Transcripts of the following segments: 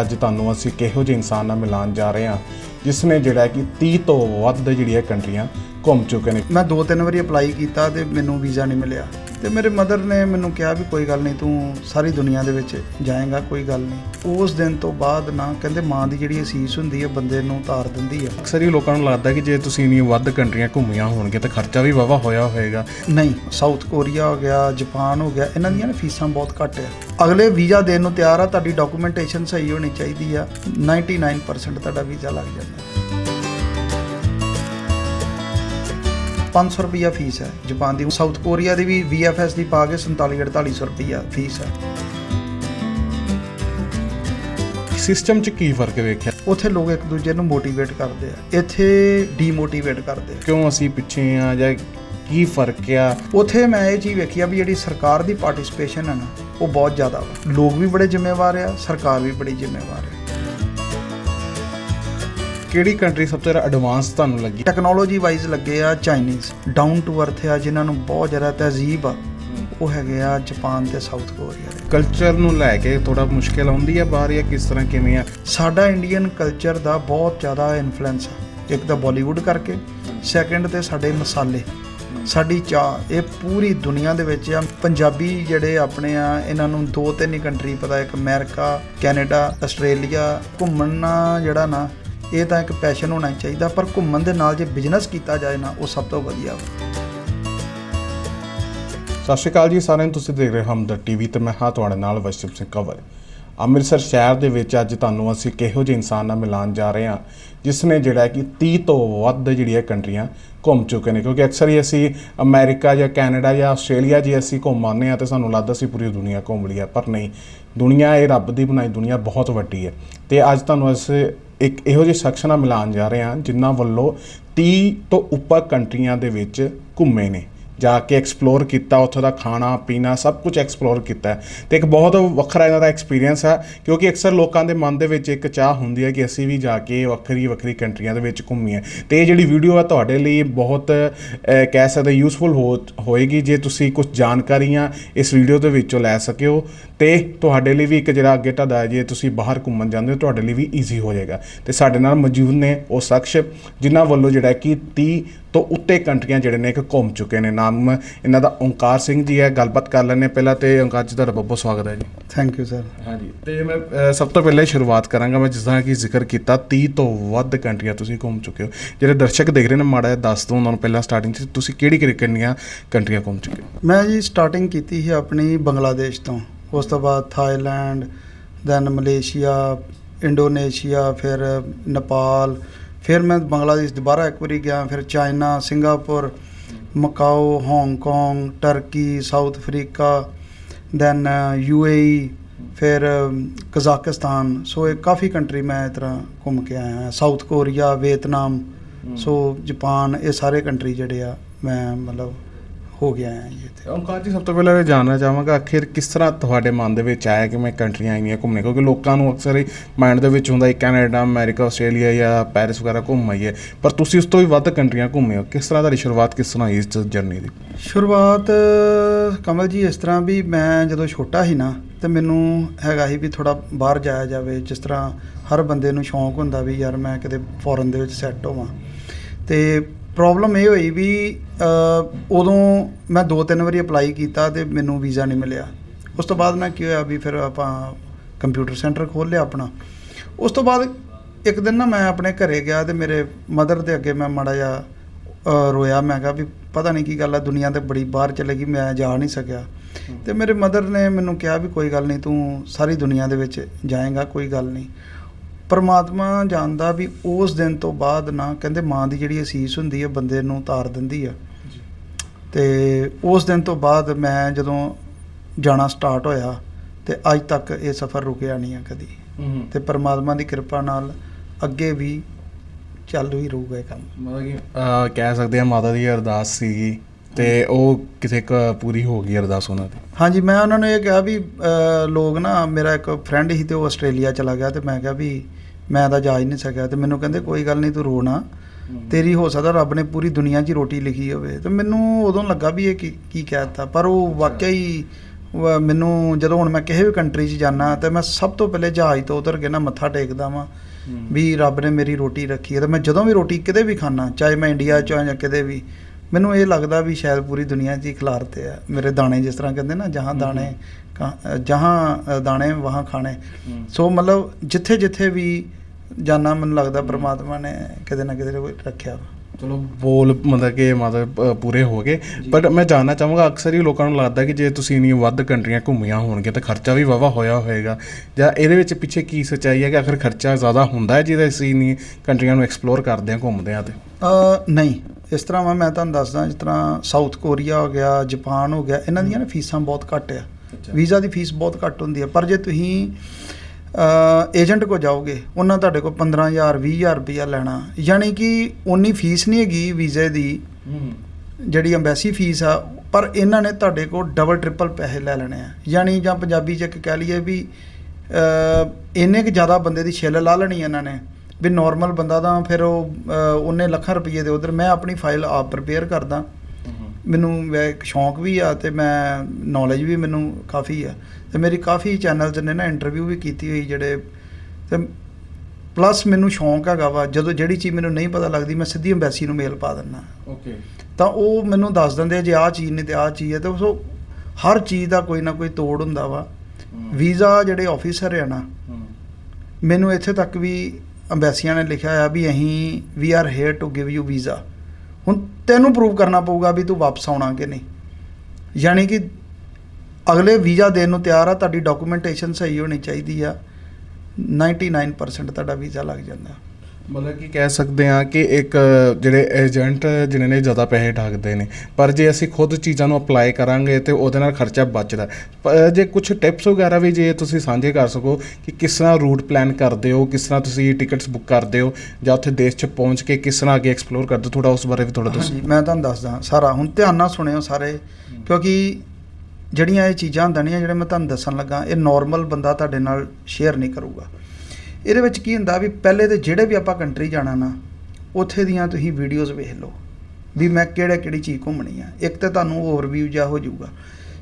ਅੱਜ ਤੁਹਾਨੂੰ ਅਸੀਂ ਕਿਹੋ ਜਿਹੇ ਇਨਸਾਨ ਨਾਲ ਮਿਲਾਨ ਜਾ ਰਹੇ ਹਾਂ ਜਿਸ ਨੇ ਜਿਹੜਾ ਕਿ 30 ਤੋਂ ਵੱਧ ਜਿਹੜੀਆਂ ਕੰਟਰੀਆਂ ਘੁੰਮ ਚੁੱਕੇ ਨੇ। ਮੈਂ ਦੋ ਤਿੰਨ ਵਾਰੀ ਅਪਲਾਈ ਕੀਤਾ ਤੇ ਮੈਨੂੰ ਵੀਜ਼ਾ ਨਹੀਂ ਮਿਲਿਆ। ਤੇ ਮੇਰੇ ਮਦਰ ਨੇ ਮੈਨੂੰ ਕਿਹਾ ਵੀ ਕੋਈ ਗੱਲ ਨਹੀਂ ਤੂੰ ਸਾਰੀ ਦੁਨੀਆ ਦੇ ਵਿੱਚ ਜਾਏਗਾ ਕੋਈ ਗੱਲ ਨਹੀਂ। ਉਸ ਦਿਨ ਤੋਂ ਬਾਅਦ ਨਾ ਕਹਿੰਦੇ ਮਾਂ ਦੀ ਜਿਹੜੀ ਅਸੀਸ ਹੁੰਦੀ ਹੈ ਬੰਦੇ ਨੂੰ ਤਾਰ ਦਿੰਦੀ ਹੈ ਅਕਸਰ ਹੀ ਲੋਕਾਂ ਨੂੰ ਲੱਗਦਾ ਕਿ ਜੇ ਤੁਸੀਂ ਇੰਨੀ ਵੱਧ ਕੰਟਰੀਆਂ ਘੁੰਮੀਆਂ ਹੋਣਗੀਆਂ ਤਾਂ ਖਰਚਾ ਵੀ ਵਾਵਾ ਹੋਇਆ ਹੋਏਗਾ ਨਹੀਂ ਸਾਊਥ ਕੋਰੀਆ ਹੋ ਗਿਆ ਜਾਪਾਨ ਹੋ ਗਿਆ ਇਹਨਾਂ ਦੀਆਂ ਨਾ ਫੀਸਾਂ ਬਹੁਤ ਘੱਟ ਆ। ਅਗਲੇ ਵੀਜ਼ਾ ਦੇਣ ਨੂੰ ਤਿਆਰ ਆ ਤੁਹਾਡੀ ਡਾਕੂਮੈਂਟੇਸ਼ਨ ਸਹੀ ਹੋਣੀ ਚਾਹੀਦੀ ਆ। 99% ਤੁਹਾਡਾ ਵੀਜ਼ਾ ਲੱਗ ਜਾਂਦਾ। 500 ਰੁਪਿਆ ਫੀਸ ਹੈ। ਜਾਪਾਨ ਦੀ ਸਾਊਥ ਕੋਰੀਆ ਦੀ ਵੀ VFS ਦੀ ਪਾ ਕੇ 47 4800 ਰੁਪਿਆ ਫੀਸ ਹੈ। ਸਿਸਟਮ 'ਚ ਕੀ ਫ਼ਰਕ ਵੇਖਿਆ? ਉੱਥੇ ਲੋਕ ਇੱਕ ਦੂਜੇ ਨੂੰ ਮੋਟੀਵੇਟ ਕਰਦੇ ਆ। ਇੱਥੇ ਡੀਮੋਟੀਵੇਟ ਕਰਦੇ ਆ। ਕਿਉਂ ਅਸੀਂ ਪਿੱਛੇ ਆ ਜਾਂ ਕੀ ਫ਼ਰਕ ਆ? ਉੱਥੇ ਮੈਂ ਇਹ ਚੀਜ਼ ਵੇਖੀ ਆ ਵੀ ਜਿਹੜੀ ਸਰਕਾਰ ਦੀ ਪਾਰਟਿਸਿਪੇਸ਼ਨ ਹੈ ਨਾ ਉਹ ਬਹੁਤ ਜ਼ਿਆਦਾ ਵਾ। ਲੋਕ ਵੀ ਬੜੇ ਜ਼ਿੰਮੇਵਾਰ ਆ ਸਰਕਾਰ ਵੀ ਬੜੀ ਜ਼ਿੰਮੇਵਾਰ ਹੈ ਕਿਹੜੀ ਕੰਟਰੀ ਸਭ ਤੋਂ ਜ਼ਿਆਦਾ ਐਡਵਾਂਸ ਤੁਹਾਨੂੰ ਲੱਗੀ? ਟੈਕਨੋਲੋਜੀ ਵਾਈਜ਼ ਲੱਗੇ ਆ ਚਾਈਨੀਜ਼ ਡਾਊਨ ਟੂ ਅਰਥ ਆ ਜਿਨ੍ਹਾਂ ਨੂੰ ਬਹੁਤ ਜ਼ਿਆਦਾ ਤਹਿਜ਼ੀਬ ਆ। ਉਹ ਹੈਗੇ ਆ ਜਾਪਾਨ ਤੇ ਸਾਊਥ ਕੋਰੀਆ ਦੇ। ਕਲਚਰ ਨੂੰ ਲੈ ਕੇ ਥੋੜਾ ਮੁਸ਼ਕਿਲ ਆਉਂਦੀ ਹੈ ਬਾਹਰ ਜਾਂ ਕਿਸ ਤਰ੍ਹਾਂ ਕਿਵੇਂ ਆ? ਸਾਡਾ ਇੰਡੀਅਨ ਕਲਚਰ ਦਾ ਬਹੁਤ ਜ਼ਿਆਦਾ ਇਨਫਲੂਐਂਸ ਆ। ਇੱਕ ਤਾਂ ਬਾਲੀਵੁੱਡ ਕਰਕੇ ਸੈਕੰਡ ਤੇ ਸਾਡੇ ਮਸਾਲੇ। ਸਾਡੀ ਚਾਹ ਇਹ ਪੂਰੀ ਦੁਨੀਆ ਦੇ ਵਿੱਚ ਆ। ਪੰਜਾਬੀ ਜਿਹੜੇ ਆਪਣੇ ਆ ਇਹਨਾਂ ਨੂੰ ਦੋ ਤਿੰਨ ਹੀ ਕੰਟਰੀ ਪਤਾ ਇੱਕ ਅਮਰੀਕਾ ਕੈਨੇਡਾ ਆਸਟ੍ਰੇਲੀਆ ਘੁੰਮਣਾ ਜਿਹੜਾ ਨਾ ਇਹ ਤਾਂ ਇੱਕ ਪੈਸ਼ਨ ਹੋਣਾ ਚਾਹੀਦਾ, ਪਰ ਘੁੰਮਣ ਦੇ ਨਾਲ ਜੇ ਬਿਜ਼ਨਸ ਕੀਤਾ ਜਾਏ ਨਾ, ਉਹ ਸਭ ਤੋਂ ਵਧੀਆ ਵਾ। ਸਤਿ ਸ਼੍ਰੀ ਅਕਾਲ ਜੀ, ਸਾਰਿਆਂ ਨੂੰ ਤੁਸੀਂ ਦੇਖ ਰਹੇ ਹੋ ਹਮਦਰ ਟੀਵੀ ਤੇ ਮੈਂ ਹਾਂ ਤੁਹਾਡੇ ਨਾਲ ਵਸ਼ਿਪ ਸਿੰਘ ਕੰਵਰ। ਅੰਮ੍ਰਿਤਸਰ ਸ਼ਹਿਰ ਦੇ ਵਿੱਚ ਅੱਜ ਤੁਹਾਨੂੰ ਅਸੀਂ ਕਿਹੋ ਜਿਹੇ ਇਨਸਾਨ ਨਾਲ ਮਿਲਾਨ ਜਾ ਰਹੇ ਹਾਂ, ਜਿਸ ਨੇ ਜਿਹੜਾ ਕਿ 30 ਤੋਂ ਵੱਧ ਜਿਹੜੀਆਂ ਕੰਟਰੀਆਂ ਘੁੰਮ ਚੁੱਕੇ ਨੇ, ਕਿਉਂਕਿ ਅਕਸਰ ਹੀ ਅਸੀਂ ਅਮਰੀਕਾ ਜਾਂ ਕੈਨੇਡਾ ਜਾਂ ਆਸਟ੍ਰੇਲੀਆ ਜੇ ਅਸੀਂ ਘੁੰਮ ਆਉਂਦੇ ਹਾਂ, ਤੇ ਸਾਨੂੰ ਲੱਗਦਾ ਸੀ ਪੂਰੀ ਦੁਨੀਆ ਘੁੰਮ ਲਈ ਹੈ, ਪਰ ਨਹੀਂ। ਦੁਨੀਆ ਇਹ ਰੱਬ ਦੀ ਬਣਾਈ ਦੁਨੀਆ ਬਹੁਤ ਵੱਡੀ ਹੈ। ਤੇ ਅੱਜ ਤੁਹਾਨੂੰ ਇਸ ਇੱਕ ਇਹੋ ਜਿਹੇ ਸ਼ਖਸ ਨਾਲ ਮਿਲਾਨ ਜਾ ਰਹੇ ਹਾਂ ਜਿਨ੍ਹਾਂ ਵੱਲੋਂ 30 ਤੋਂ ਉੱਪਰ ਕੰਟਰੀਆਂ ਦੇ ਵਿੱਚ ਘੁੰਮੇ ਨੇ, ਜਾ ਕੇ ਐਕਸਪਲੋਰ ਕੀਤਾ, ਉੱਥੋਂ ਦਾ ਖਾਣਾ, ਪੀਣਾ, ਸਭ ਕੁਝ ਐਕਸਪਲੋਰ ਕੀਤਾ ਹੈ। ਤੇ ਇੱਕ ਬਹੁਤ ਵੱਖਰਾ ਇਹਨਾਂ ਦਾ ਐਕਸਪੀਰੀਅੰਸ ਹੈ, ਕਿਉਂਕਿ ਅਕਸਰ ਲੋਕਾਂ ਦੇ ਮਨ ਦੇ ਵਿੱਚ ਇੱਕ ਚਾਹ ਹੁੰਦੀ ਹੈ ਕਿ ਅਸੀਂ ਵੀ ਜਾ ਕੇ ਵੱਖਰੀ ਵੱਖਰੀ ਕੰਟਰੀਆਂ ਦੇ ਵਿੱਚ ਘੁੰਮੀਏ ਤੇ ਇਹ ਜਿਹੜੀ ਵੀਡੀਓ ਆ ਤੁਹਾਡੇ ਲਈ ਬਹੁਤ ਕਹਿ ਸਕਦੇ ਯੂਸਫੁਲ ਹੋ ਹੋਏਗੀ, ਜੇ ਤੁਸੀਂ ਕੁਝ ਜਾਣਕਾਰੀਆਂ ਇਸ ਵੀਡੀਓ ਦੇ ਵਿੱਚੋਂ ਲੈ ਸਕਿਓ ਤੇ ਤੁਹਾਡੇ ਲਈ ਵੀ ਇੱਕ ਜਿਹੜਾ ਅੱਗੇ ਤੁਹਾਡਾ ਜੇ ਤੁਸੀਂ ਬਾਹਰ ਘੁੰਮਣ ਜਾਂਦੇ ਹੋ ਤੁਹਾਡੇ ਲਈ ਵੀ ਈਜ਼ੀ ਹੋ ਜਾਏਗਾ। ਤੇ ਸਾਡੇ ਨਾਲ ਮੌਜੂਦ ਨੇ ਉਹ ਸ਼ਖਸ ਜਿਨ੍ਹਾਂ ਵੱਲੋਂ ਜਿਹੜਾ ਕਿ 30 ਤੋਂ ਉੱਤੇ ਕੰਟਰੀਆਂ ਜਿਹੜੇ ਨੇ ਕਿ ਘੁੰਮ ਚੁੱਕੇ ਨੇ। ਨਾਮ ਇਹਨਾਂ ਦਾ ਓਂਕਾਰ ਸਿੰਘ ਜੀ ਹੈ ਗੱਲਬਾਤ ਕਰ ਲੈਣੇ ਪਹਿਲਾਂ ਤੇ ਓਂਕਾਰ ਜੀ ਤੁਹਾਡਾ ਬਹੁਤ ਸਵਾਗਤ ਹੈ ਜੀ। ਥੈਂਕ ਯੂ ਸਰ ਹਾਂਜੀ ਤੇ ਮੈਂ ਸਭ ਤੋਂ ਪਹਿਲਾਂ ਸ਼ੁਰੂਆਤ ਕਰਾਂਗਾ। ਮੈਂ ਜਿਸ ਤਰ੍ਹਾਂ ਕਿ ਜ਼ਿਕਰ ਕੀਤਾ 30 ਤੋਂ ਵੱਧ ਕੰਟਰੀਆਂ ਤੁਸੀਂ ਘੁੰਮ ਚੁੱਕੇ ਹੋ। ਜਿਹੜੇ ਦਰਸ਼ਕ ਦੇਖ ਰਹੇ ਨੇ ਮਾੜਾ ਜਿਹਾ ਦੱਸ ਦਿਓ ਉਹਨਾਂ ਨੂੰ ਪਹਿਲਾਂ ਸਟਾਰਟਿੰਗ 'ਚ ਤੁਸੀਂ ਕਿਹੜੀ ਕਿਹੜੀ ਕੰਟਰੀਆਂ ਕੰਟਰੀਆਂ ਘੁੰਮ ਚੁੱਕੇ ਹੋ? ਮੈਂ ਜੀ ਸਟਾਰਟਿੰਗ ਕੀਤੀ ਸੀ ਆਪਣੀ ਬੰਗਲਾਦੇਸ਼ ਤੋਂ। ਉਸ ਤੋਂ ਬਾਅਦ ਥਾਈਲੈਂਡ ਦੈਨ ਮਲੇਸ਼ੀਆ ਇੰਡੋਨੇਸ਼ੀਆ ਫਿਰ ਨੇਪਾਲ ਫਿਰ ਮੈਂ ਬੰਗਲਾਦੇਸ਼ ਦੁਬਾਰਾ ਇੱਕ ਵਾਰੀ ਗਿਆ ਫਿਰ China Singapore Macau Hong Kong Turkey South Africa then UAE ਫਿਰ ਕਜ਼ਾਕਿਸਤਾਨ। ਸੋ ਇਹ ਕਾਫੀ ਕੰਟਰੀ ਮੈਂ ਇਸ ਤਰ੍ਹਾਂ ਘੁੰਮ ਕੇ ਆਇਆ ਹਾਂ। South Korea Vietnam so Japan ਇਹ ਸਾਰੇ ਕੰਟਰੀ ਜਿਹੜੇ ਆ ਮੈਂ ਮਤਲਬ ਹੋ ਗਿਆ ਆ ਜੀ ਇੱਥੇ। ਓਂਕਾਰ ਜੀ ਸਭ ਤੋਂ ਪਹਿਲਾਂ ਇਹ ਜਾਣਨਾ ਚਾਹਾਂਗਾ ਆਖਿਰ ਕਿਸ ਤਰ੍ਹਾਂ ਤੁਹਾਡੇ ਮਨ ਦੇ ਵਿੱਚ ਆਇਆ ਕਿ ਮੈਂ ਕੰਟਰੀਆਂ ਆਈਆਂ ਘੁੰਮਣੇ? ਕਿਉਂਕਿ ਲੋਕਾਂ ਨੂੰ ਅਕਸਰ ਹੀ ਮਾਈਂਡ ਦੇ ਵਿੱਚ ਹੁੰਦਾ ਹੈ ਕੈਨੇਡਾ ਅਮਰੀਕਾ ਆਸਟ੍ਰੇਲੀਆ ਜਾਂ ਪੈਰਿਸ ਵਗੈਰਾ ਘੁੰਮ ਆਈਏ। ਪਰ ਤੁਸੀਂ ਉਸ ਤੋਂ ਵੀ ਵੱਧ ਕੰਟਰੀਆਂ ਘੁੰਮੇ ਹੋ। ਕਿਸ ਤਰ੍ਹਾਂ ਤੁਹਾਡੀ ਸ਼ੁਰੂਆਤ ਕਿਸ ਤਰ੍ਹਾਂ ਹੋਈ ਇਸ ਜਰਨੀ ਦੀ? ਸ਼ੁਰੂਆਤ ਕਮਲ ਜੀ ਇਸ ਤਰ੍ਹਾਂ ਵੀ ਮੈਂ ਜਦੋਂ ਛੋਟਾ ਸੀ ਨਾ ਤੇ ਮੈਨੂੰ ਹੈਗਾ ਸੀ ਵੀ ਥੋੜਾ ਬਾਹਰ ਜਾਇਆ ਜਾਵੇ ਜਿਸ ਤਰ੍ਹਾਂ ਹਰ ਬੰਦੇ ਨੂੰ ਸ਼ੌਂਕ ਹੁੰਦਾ ਵੀ ਯਾਰ ਮੈਂ ਕਿਤੇ ਫੋਰਨ ਦੇ ਵਿੱਚ ਸੈੱਟ ਹੋਵਾਂ। ਤੇ ਪ੍ਰੋਬਲਮ ਇਹ ਹੋਈ ਵੀ ਉਦੋਂ ਮੈਂ ਦੋ ਤਿੰਨ ਵਾਰੀ ਅਪਲਾਈ ਕੀਤਾ ਤੇ ਮੈਨੂੰ ਵੀਜ਼ਾ ਨਹੀਂ ਮਿਲਿਆ। ਉਸ ਤੋਂ ਬਾਅਦ ਨਾ ਕੀ ਹੋਇਆ ਵੀ ਫਿਰ ਆਪਾਂ ਕੰਪਿਊਟਰ ਸੈਂਟਰ ਖੋਲ੍ਹ ਲਿਆ ਆਪਣਾ। ਉਸ ਤੋਂ ਬਾਅਦ ਇੱਕ ਦਿਨ ਨਾ ਮੈਂ ਆਪਣੇ ਘਰੇ ਗਿਆ ਤੇ ਮੇਰੇ ਮਦਰ ਦੇ ਅੱਗੇ ਮੈਂ ਮਾੜਾ ਜਿਹਾ ਰੋਇਆ। ਮੈਂ ਕਿਹਾ ਵੀ ਪਤਾ ਨਹੀਂ ਕੀ ਗੱਲ ਆ, ਦੁਨੀਆ ਤੇ ਬੜੀ ਬਾਹਰ ਚਲੇ ਗਈ, ਮੈਂ ਜਾ ਨਹੀਂ ਸਕਿਆ। ਤੇ ਮੇਰੇ ਮਦਰ ਨੇ ਮੈਨੂੰ ਕਿਹਾ ਵੀ ਕੋਈ ਗੱਲ ਨਹੀਂ, ਤੂੰ ਸਾਰੀ ਦੁਨੀਆ ਦੇ ਵਿੱਚ ਜਾਏਗਾ, ਕੋਈ ਗੱਲ ਨਹੀਂ। ਪਰਮਾਤਮਾ ਜਾਣਦਾ ਵੀ ਉਸ ਦਿਨ ਤੋਂ ਬਾਅਦ ਨਾ ਕਹਿੰਦੇ ਮਾਂ ਦੀ ਜਿਹੜੀ ਅਸੀਸ ਹੁੰਦੀ ਹੈ ਬੰਦੇ ਨੂੰ ਤਾਰ ਦਿੰਦੀ ਆ। ਤੇ ਉਸ ਦਿਨ ਤੋਂ ਬਾਅਦ ਮੈਂ ਜਦੋਂ ਜਾਣਾ ਸਟਾਰਟ ਹੋਇਆ ਤੇ ਅੱਜ ਤੱਕ ਇਹ ਸਫ਼ਰ ਰੁਕਿਆ ਨਹੀਂ ਆ ਕਦੀ। ਤੇ ਪਰਮਾਤਮਾ ਦੀ ਕਿਰਪਾ ਨਾਲ ਅੱਗੇ ਵੀ ਚੱਲ ਹੀ ਰਹੂਗਾ ਇਹ ਕੰਮ। ਮਤਲਬ ਕਿ ਅਹ, ਕਹਿ ਸਕਦੇ ਆ ਮਾਤਾ ਦੀ ਅਰਦਾਸ ਸੀਗੀ। ਤੇ ਉਹ ਕਿਤੇ ਕ ਪੂਰੀ ਹੋ ਗਈ ਅਰਦਾਸ ਉਹਨਾਂ ਦੀ? ਹਾਂਜੀ ਮੈਂ ਉਹਨਾਂ ਨੂੰ ਇਹ ਕਿਹਾ ਵੀ ਲੋਕ ਨਾ ਮੇਰਾ ਇੱਕ ਫਰੈਂਡ ਸੀ ਤੇ ਉਹ ਆਸਟ੍ਰੇਲੀਆ ਚਲਾ ਗਿਆ ਤੇ ਮੈਂ ਕਿਹਾ ਵੀ ਮੈਂ ਤਾਂ ਜਾ ਹੀ ਨਹੀਂ ਸਕਿਆ ਤੇ ਮੈਨੂੰ ਕਹਿੰਦੇ ਕੋਈ ਗੱਲ ਨਹੀਂ ਤੂੰ ਰੋ ਨਾ। ਤੇਰੀ ਹੋ ਸਕਦਾ ਰੱਬ ਨੇ ਪੂਰੀ ਦੁਨੀਆ 'ਚ ਹੀ ਰੋਟੀ ਲਿਖੀ ਹੋਵੇ। ਤੇ ਮੈਨੂੰ ਉਦੋਂ ਲੱਗਾ ਵੀ ਇਹ ਕੀ ਕੀ ਕਹਿਤਾ ਪਰ ਉਹ ਵਾਕਿਆ ਹੀ ਵ- ਮੈਨੂੰ ਜਦੋਂ ਹੁਣ ਮੈਂ ਕਿਸੇ ਵੀ ਕੰਟਰੀ 'ਚ ਜਾਣਾ ਤੇ ਮੈਂ ਸਭ ਤੋਂ ਪਹਿਲੇ ਜਹਾਜ਼ ਤੋਂ ਉਤਰ ਕੇ ਨਾ ਮੱਥਾ ਟੇਕਦਾ ਵਾਂ ਵੀ ਰੱਬ ਨੇ ਮੇਰੀ ਰੋਟੀ ਰੱਖੀ ਹੈ ਤੇ ਮੈਂ ਜਦੋਂ ਵੀ ਰੋਟੀ ਕਿਤੇ ਵੀ ਖਾਣਾ ਚਾਹੇ ਮੈਂ ਇੰਡੀਆ 'ਚ ਹਾਂ ਜਾਂ ਕਿਤੇ ਵੀ ਮੈਨੂੰ ਇਹ ਲੱਗਦਾ ਵੀ ਸ਼ਾਇਦ ਪੂਰੀ ਦੁਨੀਆ 'ਚ ਹੀ ਖਿਲਾਰਤੇ ਆ। ਮੇਰੇ ਦਾਣੇ ਜਿਸ ਤਰ੍ਹਾਂ ਕਹਿੰਦੇ ਨਾ ਜਹਾਂ ਦਾਣੇ ਜਹਾਂ ਦਾਣੇ ਵਹਾਂ ਖਾਣੇ। ਸੋ ਮਤਲਬ ਜਿੱਥੇ ਜਿੱਥੇ ਵੀ ਜਾਣਾ ਮੈਨੂੰ ਲੱਗਦਾ ਪ੍ਰਮਾਤਮਾ ਨੇ ਕਿਤੇ ਨਾ ਕਿਤੇ ਰੱਖਿਆ ਵਾ। ਚਲੋ ਬੋਲ ਮਤਲਬ ਕਿ ਮਤਲਬ ਅ, ਪੂਰੇ ਹੋ ਗਏ। ਬਟ ਮੈਂ ਜਾਣਨਾ ਚਾਹਾਂਗਾ ਅਕਸਰ ਹੀ ਲੋਕਾਂ ਨੂੰ ਲੱਗਦਾ ਕਿ ਜੇ ਤੁਸੀਂ ਇੰਨੀ ਵੱਧ ਕੰਟਰੀਆਂ ਘੁੰਮੀਆਂ ਹੋਣਗੀਆਂ ਤਾਂ ਖਰਚਾ ਵੀ ਵਾਵਾ ਹੋਇਆ ਹੋਏਗਾ ਜਾਂ ਇਹਦੇ ਵਿੱਚ ਪਿੱਛੇ ਕੀ ਸੱਚਾਈ ਹੈ ਕਿ ਆਖਰ ਖਰਚਾ ਜ਼ਿਆਦਾ ਹੁੰਦਾ ਹੈ ਜਿਹਦੇ ਅਸੀਂ ਇੰਨੀ ਕੰਟਰੀਆਂ ਨੂੰ ਐਕਸਪਲੋਰ ਕਰਦੇ ਹਾਂ ਘੁੰਮਦੇ ਹਾਂ ਤੇ? ਅ, ਨਹੀਂ। ਇਸ ਤਰ੍ਹਾਂ ਵਾ ਮੈਂ ਤੁਹਾਨੂੰ ਦੱਸਦਾ ਜਿਸ ਤਰ੍ਹਾਂ ਸਾਊਥ ਕੋਰੀਆ ਹੋ ਗਿਆ ਜਾਪਾਨ ਹੋ ਗਿਆ ਇਹਨਾਂ ਦੀਆਂ ਨਾ ਫੀਸਾਂ ਬਹੁਤ ਘੱਟ ਆ। ਵੀਜ਼ਾ ਦੀ ਫੀਸ ਬਹੁਤ ਘੱਟ ਹੁੰਦੀ ਹੈ ਪਰ ਜੇ ਤੁਸੀਂ ਏਜੰਟ ਕੋ ਜਾਓਗੇ ਉਹਨਾਂ ਤੁਹਾਡੇ ਕੋਲ 15000 20000 ਰੁਪਇਆ ਲੈਣਾ। ਯਾਨੀ ਕਿ ਉਨੀ ਫੀਸ ਨਹੀਂ ਹੈਗੀ ਵੀਜ਼ੇ ਦੀ ਜਿਹੜੀ ਅੰਬੈਸੀ ਫੀਸ ਆ ਪਰ ਇਹਨਾਂ ਨੇ ਤੁਹਾਡੇ ਕੋਲ ਡਬਲ ਟ੍ਰਿਪਲ ਪੈਸੇ ਲੈ ਲੈਣੇ ਆ। ਯਾਨੀ ਜਾਂ ਪੰਜਾਬੀ ਚ ਇੱਕ ਕਹਿ ਲਈਏ ਵੀ ਇੰਨੇ ਕੁ ਜ਼ਿਆਦਾ ਬੰਦੇ ਦੀ ਛਿੱਲ ਲਾ ਲੈਣੀ ਇਹਨਾਂ ਨੇ ਵੀ ਨਾਰਮਲ ਬੰਦਾ ਤਾਂ ਫਿਰ ਉਹ ਉਹਨੇ ਲੱਖਾਂ ਰੁਪਏ ਦੇ ਉਧਰ ਮੈਂ ਆਪਣੀ ਫਾਈਲ ਆਪ ਪ੍ਰਪੇਅਰ ਕਰਦਾ। ਮੈਨੂੰ ਇੱਕ ਸ਼ੌਂਕ ਵੀ ਆ ਤੇ ਮੈਂ ਨੌਲੇਜ ਵੀ ਮੈਨੂੰ ਕਾਫੀ ਆ। ਤੇ ਮੇਰੀ ਕਾਫੀ ਚੈਨਲਸ ਨੇ ਨਾ ਇੰਟਰਵਿਊ ਵੀ ਕੀਤੀ ਹੋਈ ਜਿਹੜੇ ਤੇ ਪਲੱਸ ਮੈਨੂੰ ਸ਼ੌਂਕ ਹੈਗਾ ਵਾ ਜਦੋਂ ਜਿਹੜੀ ਚੀਜ਼ ਮੈਨੂੰ ਨਹੀਂ ਪਤਾ ਲੱਗਦੀ ਮੈਂ ਸਿੱਧੀ ਅੰਬੈਸੀ ਨੂੰ ਮੇਲ ਪਾ ਦਿੰਦਾ। ਓਕੇ ਤਾਂ ਉਹ ਮੈਨੂੰ ਦੱਸ ਦਿੰਦੇ ਆ ਜੇ ਆਹ ਚੀਜ਼ ਨਹੀਂ ਤੇ ਆਹ ਚੀਜ਼ ਹੈ ਤੇ ਸੋ ਹਰ ਚੀਜ਼ ਦਾ ਕੋਈ ਨਾ ਕੋਈ ਤੋੜ ਹੁੰਦਾ ਵਾ। ਵੀਜ਼ਾ ਜਿਹੜੇ ਆਫੀਸਰ ਆ ਨਾ ਮੈਨੂੰ ਇੱਥੇ ਤੱਕ ਵੀ ਅੰਬੈਸੀਆਂ ਨੇ ਲਿਖਿਆ ਹੋਇਆ ਵੀ ਅਸੀਂ we are here to give you visa ਹੁਣ ਤੈਨੂੰ ਪ੍ਰੂਵ ਕਰਨਾ ਪਊਗਾ ਵੀ ਤੂੰ ਵਾਪਸ ਆਉਣਾ ਕਿ ਨਹੀਂ। ਯਾਨੀ ਕਿ ਅਗਲੇ ਵੀਜ਼ਾ ਦੇਣ ਨੂੰ ਤਿਆਰ ਆ, ਤੁਹਾਡੀ ਡਾਕੂਮੈਂਟੇਸ਼ਨ ਸਹੀ ਹੋਣੀ ਚਾਹੀਦੀ ਆ। 99% ਤੁਹਾਡਾ ਵੀਜ਼ਾ ਲੱਗ ਜਾਂਦਾ। ਮਤਲਬ ਕਿ ਕਹਿ ਸਕਦੇ ਹਾਂ ਕਿ ਇੱਕ ਜਿਹੜੇ ਏਜੰਟ ਜਿਨ੍ਹਾਂ ਨੇ ਜ਼ਿਆਦਾ ਪੈਸੇ ਠੱਗਦੇ ਨੇ। ਪਰ ਜੇ ਅਸੀਂ ਖੁਦ ਚੀਜ਼ਾਂ ਨੂੰ ਅਪਲਾਈ ਕਰਾਂਗੇ ਤੇ ਉਹਦੇ ਨਾਲ ਖਰਚਾ ਬਚਦਾ ਪਰ ਜੇ ਕੁਝ ਟਿਪਸ ਵਗੈਰਾ ਵੀ ਜੇ ਤੁਸੀਂ ਸਾਂਝੇ ਕਰ ਸਕੋ ਕਿ ਕਿਸ ਤਰ੍ਹਾਂ ਰੂਟ ਪਲਾਨ ਕਰਦੇ ਹੋ, ਕਿਸ ਤਰ੍ਹਾਂ ਤੁਸੀਂ ਟਿਕਟਸ ਬੁੱਕ ਕਰਦੇ ਹੋ, ਜਾਂ ਉੱਥੇ ਦੇਸ਼ 'ਚ ਪਹੁੰਚ ਕੇ ਕਿਸ ਤਰ੍ਹਾਂ ਅੱਗੇ ਐਕਸਪਲੋਰ ਕਰਦੇ ਹੋ ਥੋੜਾ ਉਸ ਬਾਰੇ ਵੀ ਥੋੜਾ ਦੱਸੋ। ਮੈਂ ਤੁਹਾਨੂੰ ਦੱਸਦਾ ਸਾਰਾ, ਹੁਣ ਧਿਆਨ ਨਾਲ ਸੁਣਿਓ ਸਾਰੇ, ਕਿਉਂਕਿ ਜਿਹੜੀਆਂ ਇਹ ਚੀਜ਼ਾਂ ਹੁੰਦੀਆਂ ਨੇ, ਜਿਹੜੇ ਮੈਂ ਤੁਹਾਨੂੰ ਦੱਸਣ ਲੱਗਾ, ਇਹ ਨਾਰਮਲ ਬੰਦਾ ਤੁਹਾਡੇ ਨਾਲ ਸ਼ੇਅਰ ਨਹੀਂ ਕਰੂਗਾ। ਇਹਦੇ ਵਿੱਚ ਕੀ ਹੁੰਦਾ ਵੀ ਪਹਿਲੇ ਤੇ ਜਿਹੜੇ ਵੀ ਆਪਾਂ ਕੰਟਰੀ ਜਾਣਾ ਨਾ, ਉੱਥੇ ਦੀਆਂ ਤੁਸੀਂ ਵੀਡੀਓਜ਼ ਵੇਖ ਲਓ ਵੀ ਮੈਂ ਕਿਹੜੇ ਕਿਹੜੀ ਚੀਜ਼ ਘੁੰਮਣੀ ਆ। ਇੱਕ ਤਾਂ ਤੁਹਾਨੂੰ ਓਵਰਵਿਊ ਜਿਹਾ ਹੋ ਜਾਊਗਾ।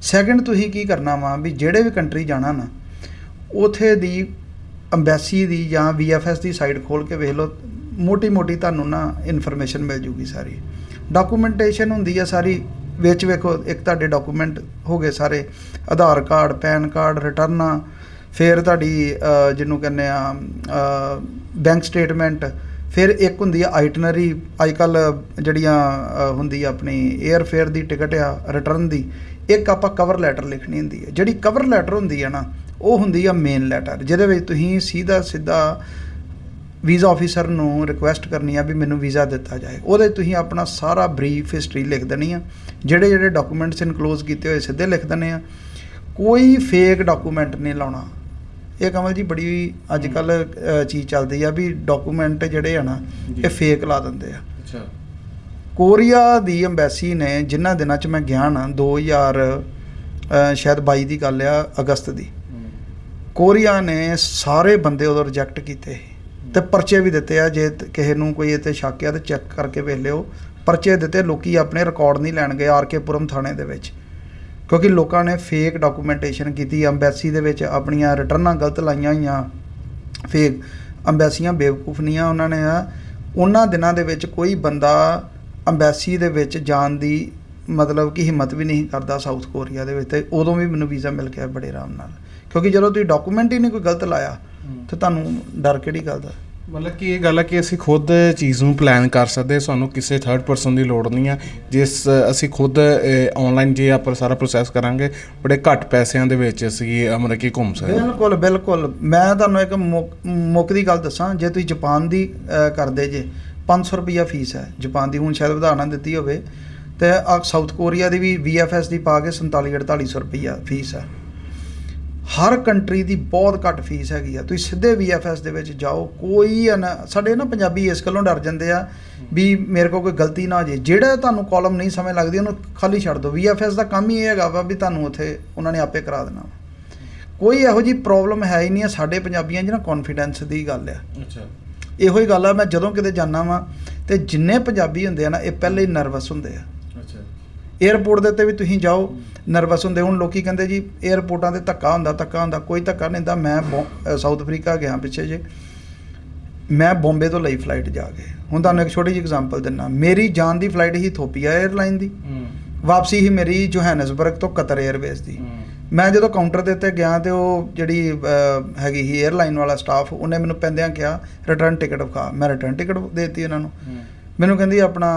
ਸੈਕੰਡ ਤੁਸੀਂ ਕੀ ਕਰਨਾ ਵਾ ਵੀ ਜਿਹੜੇ ਵੀ ਕੰਟਰੀ ਜਾਣਾ ਨਾ, ਉਥੇ ਦੀ ਅੰਬੈਸੀ ਦੀ ਜਾਂ ਵੀਐਫਐਸ ਦੀ ਸਾਈਟ ਖੋਲ ਕੇ ਵੇਖ ਲਓ ਮੋਟੀ ਮੋਟੀ ਤੁਹਾਨੂੰ ਨਾ ਇਨਫੋਰਮੇਸ਼ਨ ਮਿਲ ਜੂਗੀ ਸਾਰੀ। ਡਾਕੂਮੈਂਟੇਸ਼ਨ ਹੁੰਦੀ ਆ ਸਾਰੀ, ਵਿੱਚ ਵੇਖੋ ਇੱਕ ਤੁਹਾਡੇ ਡਾਕੂਮੈਂਟ ਹੋ ਗਏ ਸਾਰੇ ਆਧਾਰ ਕਾਰਡ ਪੈਨ ਕਾਰਡ ਰਿਟਰਨਾਂ ਫਿਰ ਤੁਹਾਡੀ ਜਿਹਨੂੰ ਕਹਿੰਦੇ ਆ ਬੈਂਕ ਸਟੇਟਮੈਂਟ ਫਿਰ ਇੱਕ ਹੁੰਦੀ ਆ ਆਈਟਨਰੀ ਅੱਜ ਕੱਲ ਜਿਹੜੀਆਂ ਹੁੰਦੀ ਆ ਆਪਣੀ 에ਅਰਫੇਅਰ ਦੀ ਟਿਕਟ ਆ ਰਿਟਰਨ ਦੀ, ਇੱਕ ਆਪਾਂ ਕਵਰ ਲੈਟਰ ਲਿਖਣੀ ਹੁੰਦੀ ਹੈ ਜਿਹੜੀ ਕਵਰ ਲੈਟਰ ਹੁੰਦੀ ਹੈ ਨਾ, ਉਹ ਹੁੰਦੀ ਆ ਮੇਨ ਲੈਟਰ ਜਿਹਦੇ ਵਿੱਚ ਤੁਸੀਂ ਸਿੱਧਾ ਸਿੱਧਾ ਵੀਜ਼ਾ ਆਫੀਸਰ ਨੂੰ ਰਿਕੁਐਸਟ ਕਰਨੀ ਆ ਵੀ ਮੈਨੂੰ ਵੀਜ਼ਾ ਦਿੱਤਾ ਜਾਏ। ਉਹਦੇ 'ਚ ਤੁਸੀਂ ਆਪਣਾ ਸਾਰਾ ਬਰੀਫ ਹਿਸਟਰੀ ਲਿਖ ਦੇਣੀ ਆ। ਜਿਹੜੇ ਜਿਹੜੇ ਡਾਕੂਮੈਂਟਸ ਇਨਕਲੋਜ਼ ਕੀਤੇ ਹੋਏ ਸਿੱਧੇ ਲਿਖ ਦੇਣੇ ਆ। ਕੋਈ ਫੇਕ ਡਾਕੂਮੈਂਟ ਨਹੀਂ ਲਾਉਣਾ। ਇਹ ਕਮਲ ਜੀ ਬੜੀ ਅੱਜ ਕੱਲ ਚੀਜ਼ ਚੱਲਦੀ ਆ ਵੀ ਡਾਕੂਮੈਂਟ ਜਿਹੜੇ ਆ ਨਾ। ਇਹ ਫੇਕ ਲਾ ਦਿੰਦੇ ਆ। ਅੱਛਾ। ਕੋਰੀਆ ਦੀ ਐਮਬੈਸੀ ਨੇ ਜਿਨ੍ਹਾਂ ਦਿਨਾਂ 'ਚ ਮੈਂ ਗਿਆ ਨਾ 2000 ਅ, ਸ਼ਾਇਦ 22 ਦੀ ਗੱਲ ਆ ਅਗਸਤ ਦੀ। ਕੋਰੀਆ ਨੇ ਸਾਰੇ ਬੰਦੇ ਉਦੋਂ ਰਿਜੈਕਟ ਕੀਤੇ। ਤੇ ਪਰਚੇ ਵੀ ਦਿੱਤੇ ਆ ਜੇ ਕਿਸੇ ਨੂੰ ਕੋਈ ਤੇ ਸ਼ੱਕ ਆ ਤੇ ਚੈੱਕ ਕਰਕੇ ਵੇਖ ਲਿਓ। ਪਰਚੇ ਦਿੱਤੇ ਲੋਕੀ ਆਪਣੇ ਰਿਕਾਰਡ ਨਹੀਂ ਲੈਣ ਗਏ ਆਰ ਕੇ ਪੁਰਮ ਥਾਣੇ ਦੇ ਵਿੱਚ। ਕਿਉਂਕਿ ਲੋਕਾਂ ਨੇ ਫੇਕ ਡਾਕੂਮੈਂਟੇਸ਼ਨ ਕੀਤੀ ਅੰਬੈਸੀ ਦੇ ਵਿੱਚ ਆਪਣੀਆਂ ਰਿਟਰਨਾਂ ਗਲਤ ਲਾਈਆਂ ਹੋਈਆਂ ਫੇਕ ਅੰਬੈਸੀਆਂ ਬੇਵਕੂਫ ਨਹੀਂ ਆ ਉਹਨਾਂ ਨੇ ਆ ਉਹਨਾਂ ਦਿਨਾਂ ਦੇ ਵਿੱਚ ਕੋਈ ਬੰਦਾ ਅੰਬੈਸੀ ਦੇ ਵਿੱਚ ਜਾਣ ਦੀ ਮਤਲਬ ਕਿ ਹਿੰਮਤ ਵੀ ਨਹੀਂ ਕਰਦਾ ਸਾਊਥ ਕੋਰੀਆ ਦੇ ਵਿੱਚ ਤੇ ਉਦੋਂ ਵੀ ਮੈਨੂੰ ਵੀਜ਼ਾ ਮਿਲ ਗਿਆ ਬੜੇ ਆਰਾਮ ਨਾਲ। ਕਿਉਂਕਿ ਜਦੋਂ ਤੁਸੀਂ ਡਾਕੂਮੈਂਟ ਹੀ ਨਹੀਂ ਕੋਈ ਗਲਤ ਲਾਇਆ ਤੇ ਤੁਹਾਨੂੰ ਡਰ ਕਿਹੜੀ ਗੱਲ ਦਾ? ਮਤਲਬ ਕਿ ਇਹ ਗੱਲ ਹੈ ਕਿ ਅਸੀਂ ਖੁਦ ਚੀਜ਼ ਨੂੰ ਪਲਾਨ ਕਰ ਸਕਦੇ ਸਾਨੂੰ ਕਿਸੇ ਥਰਡ ਪਰਸਨ ਦੀ ਲੋੜ ਨਹੀਂ ਆ ਜਿਸ, ਅਸੀਂ ਖੁਦ ਆਨਲਾਈਨ ਜੇ ਆਪਾਂ ਸਾਰਾ ਪ੍ਰੋਸੈਸ ਕਰਾਂਗੇ, ਬੜੇ ਘੱਟ ਪੈਸਿਆਂ ਦੇ ਵਿੱਚ ਅਸੀਂ ਮਤਲਬ ਕਿ ਘੁੰਮ ਸਕਦੇ ਬਿਲਕੁਲ ਬਿਲਕੁਲ। ਮੈਂ ਤੁਹਾਨੂੰ ਇੱਕ ਮੁੱਕ- ਮੁੱਕ ਦੀ ਗੱਲ ਦੱਸਾਂ, ਜੇ ਤੁਸੀਂ ਜਾਪਾਨ ਦੀ ਕਰਦੇ ਜੇ 500 ਰੁਪਈਆ ਫੀਸ ਹੈ। ਜਾਪਾਨ ਦੀ ਹੁਣ ਸ਼ਾਇਦ ਵਧਾਣਾ ਦਿੱਤੀ ਹੋਵੇ, ਤੇ ਆ ਸਾਊਥ ਕੋਰੀਆ ਦੀ ਵੀ VFS ਦੀ ਪਾ ਕੇ 47 4800 ਰੁਪਈਆ ਫੀਸ ਹੈ। ਹਰ ਕੰਟਰੀ ਦੀ ਬਹੁਤ ਘੱਟ ਫੀਸ ਹੈਗੀ ਆ। ਤੁਸੀਂ ਸਿੱਧੇ VFS ਦੇ ਵਿੱਚ ਜਾਓ ਕੋਈ ਸਾਡੇ ਨਾ ਪੰਜਾਬੀ ਇਸ ਗੱਲੋਂ ਡਰ ਜਾਂਦੇ ਆ ਵੀ ਮੇਰੇ ਕੋਲ ਕੋਈ ਗਲਤੀ ਨਾ ਹੋ ਜੇ ਜਿਹੜਾ ਤੁਹਾਨੂੰ ਕਾਲਮ ਨਹੀਂ ਸਮਝ ਲੱਗਦੀ ਉਹਨੂੰ ਖਾਲੀ ਛੱਡ ਦਿਓ। VFS ਦਾ ਕੰਮ ਹੀ ਇਹ ਹੈਗਾ ਵਾ ਵੀ ਤੁਹਾਨੂੰ ਉੱਥੇ ਉਹਨਾਂ ਨੇ ਆਪੇ ਕਰਾ ਦੇਣਾ। ਕੋਈ ਇਹੋ ਜੀ ਪ੍ਰੋਬਲਮ ਹੈ ਹੀ ਨਹੀਂ ਆ ਸਾਡੇ ਪੰਜਾਬੀਆਂ 'ਚ ਨਾ ਕੌਨਫੀਡੈਂਸ ਦੀ ਗੱਲ ਆ। ਅੱਛਾ। ਇਹੋ ਹੀ ਗੱਲ ਆ ਮੈਂ ਜਦੋਂ ਕਿਤੇ ਜਾਣਾ ਵਾਂ ਤੇ ਜਿੰਨੇ ਪੰਜਾਬੀ ਹੁੰਦੇ ਆ ਨਾ ਇਹ ਪਹਿਲੇ ਹੀ ਨਰਵਸ ਹੁੰਦੇ ਆ। ਅੱਛਾ। 에ਅਰਪੋਰਟ ਦੇ ਉੱਤੇ ਵੀ ਤੁਸੀਂ ਜਾਓ ਨਰਵਸ ਹੁੰਦੇ ਹੁਣ ਲੋਕੀ ਕਹਿੰਦੇ ਜੀ 에어ਪੋਰਟਾਂ ਤੇ ਧੱਕਾ ਹੁੰਦਾ ਧੱਕਾ ਹੁੰਦਾ ਕੋਈ ਧੱਕਾ ਨਹੀਂ ਹੁੰਦਾ। ਮੈਂ ਸਾਊਥ ਅਫਰੀਕਾ ਗਿਆ ਪਿੱਛੇ ਜੇ। ਮੈਂ ਬੰਬੇ ਤੋਂ ਲਈ ਫਲਾਈਟ ਜਾ ਕੇ। ਹੁਣ ਤੁਹਾਨੂੰ ਇੱਕ ਛੋਟੀ ਜਿਹੀ ਐਗਜ਼ਾਮਪਲ ਦਿੰਨਾ। ਮੇਰੀ ਜਾਨ ਦੀ ਫਲਾਈਟ ਹੀ ਥੋਪੀਆ 에ਅਰਲਾਈਨ ਦੀ ਵਾਪਸੀ ਹੀ ਮੇਰੀ ਜੋਹਾਨਸਬਰਗ ਤੋਂ ਕਤਰ 에ਅਰਵੇਜ਼ ਦੀ ਮੈਂ ਜਦੋਂ ਕਾਊਂਟਰ ਦੇ ਉੱਤੇ ਗਿਆ ਤੇ ਉਹ ਜਿਹੜੀ ਹੈਗੀ ਹੀ 에ਅਰਲਾਈਨ ਵਾਲਾ ਸਟਾਫ ਉਹਨੇ ਮੈਨੂੰ ਪੈਂਦਿਆਂ ਕਿਹਾ ਰਿਟਰਨ ਟਿਕਟ ਵਿਖਾ। ਮੈਂ ਰਿਟਰਨ ਟਿਕਟ ਦੇ ਦੇਤੀ ਉਹਨਾਂ ਨੂੰ। ਮੈਨੂੰ ਕਹਿੰਦੀ ਆਪਣਾ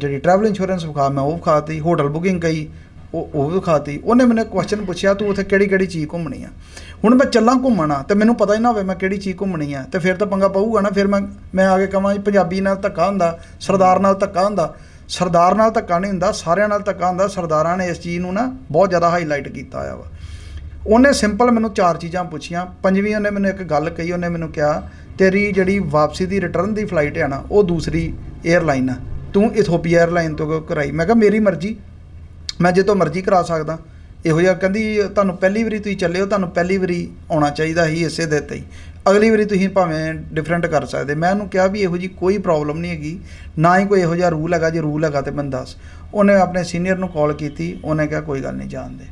ਜਿਹੜੀ ਟਰੈਵਲ ਇੰਸ਼ੋਰੈਂਸ ਵਿਖਾ। ਮੈਂ ਉਹ ਵਿਖਾਤੀ ਹੋਟਲ ਬੁਕਿੰਗ ਕਈ ਉਹ ਉਹ ਵੀ ਵਿਖਾਤੀ ਉਹਨੇ ਮੈਨੂੰ ਕੁਐਸਚਨ ਪੁੱਛਿਆ, ਤੂੰ ਉੱਥੇ ਕਿਹੜੀ ਕਿਹੜੀ ਚੀਜ਼ ਘੁੰਮਣੀ ਆ? ਹੁਣ ਮੈਂ ਚੱਲਾਂ ਘੁੰਮਣਾ, ਤੇ ਮੈਨੂੰ ਪਤਾ ਹੀ ਨਾ ਹੋਵੇ ਮੈਂ ਕਿਹੜੀ ਚੀਜ਼ ਘੁੰਮਣੀ ਆ, ਤੇ ਫਿਰ ਤਾਂ ਪੰਗਾ ਪਊਗਾ ਨਾ। ਫਿਰ ਮੈਂ ਮੈਂ ਆ ਕੇ ਕਹਾਂ ਜੀ ਪੰਜਾਬੀ ਨਾਲ ਧੱਕਾ ਹੁੰਦਾ, ਸਰਦਾਰ ਨਾਲ ਧੱਕਾ ਹੁੰਦਾ। ਸਰਦਾਰ ਨਾਲ ਧੱਕਾ ਨਹੀਂ ਹੁੰਦਾ, ਸਾਰਿਆਂ ਨਾਲ ਧੱਕਾ ਹੁੰਦਾ। ਸਰਦਾਰਾਂ ਨੇ ਇਸ ਚੀਜ਼ ਨੂੰ ਨਾ ਬਹੁਤ ਜ਼ਿਆਦਾ ਹਾਈਲਾਈਟ ਕੀਤਾ ਆ ਵਾ। ਉਹਨੇ ਸਿੰਪਲ ਮੈਨੂੰ ਚਾਰ ਚੀਜ਼ਾਂ ਪੁੱਛੀਆਂ। ਪੰਜਵੀਂ ਉਹਨੇ ਮੈਨੂੰ ਇੱਕ ਗੱਲ ਕਹੀ, ਉਹਨੇ ਮੈਨੂੰ ਕਿਹਾ, ਤੇਰੀ ਜਿਹੜੀ ਵਾਪਸੀ ਦੀ ਰਿਟਰਨ ਦੀ ਫਲਾਈਟ ਹੈ ਨਾ, ਉਹ ਦੂਸਰੀ 에ਅਰਲਾਈਨ ਆ। ਤੂੰ ਇਥੋਪੀਆ 에ਅਰਲਾਈਨ ਤੋਂ ਕਿਉਂ ਕਰਾਈ। ਮੈਂ ਕਿਹਾ, ਮੇਰੀ ਮਰਜ਼ੀ। ਮੈਂ ਜਿੱਤੋਂ ਮਰਜ਼ੀ ਕਰਾ ਸਕਦਾ। ਇਹੋ ਜਿਹਾ ਕਹਿੰਦੀ ਤੁਹਾਨੂੰ ਪਹਿਲੀ ਵਾਰੀ ਤੁਸੀਂ ਚੱਲੇ ਹੋ ਤੁਹਾਨੂੰ ਪਹਿਲੀ ਵਾਰੀ ਆਉਣਾ ਚਾਹੀਦਾ ਸੀ ਇਸੇ ਦੇ ਤੇ ਹੀ। ਅਗਲੀ ਵਾਰੀ ਤੁਸੀਂ ਭਾਵੇਂ ਡਿਫਰੈਂਟ ਕਰ ਸਕਦੇ। ਮੈਂ ਉਹਨੂੰ ਕਿਹਾ ਵੀ ਇਹੋ ਜੀ ਕੋਈ ਪ੍ਰੋਬਲਮ ਨਹੀਂ ਹੈਗੀ। ਨਾ ਹੀ ਕੋਈ ਇਹੋ ਜਿਹਾ ਰੂਲ ਹੈਗਾ ਜੇ ਰੂਲ ਹੈਗਾ ਤੇ ਮੈਨੂੰ ਦੱਸ। ਉਹਨੇ ਆਪਣੇ ਸੀਨੀਅਰ ਨੂੰ ਕਾਲ ਕੀਤੀ। ਉਹਨੇ ਕਿਹਾ ਕੋਈ ਗੱਲ ਨਹੀਂ ਜਾਣਦੇ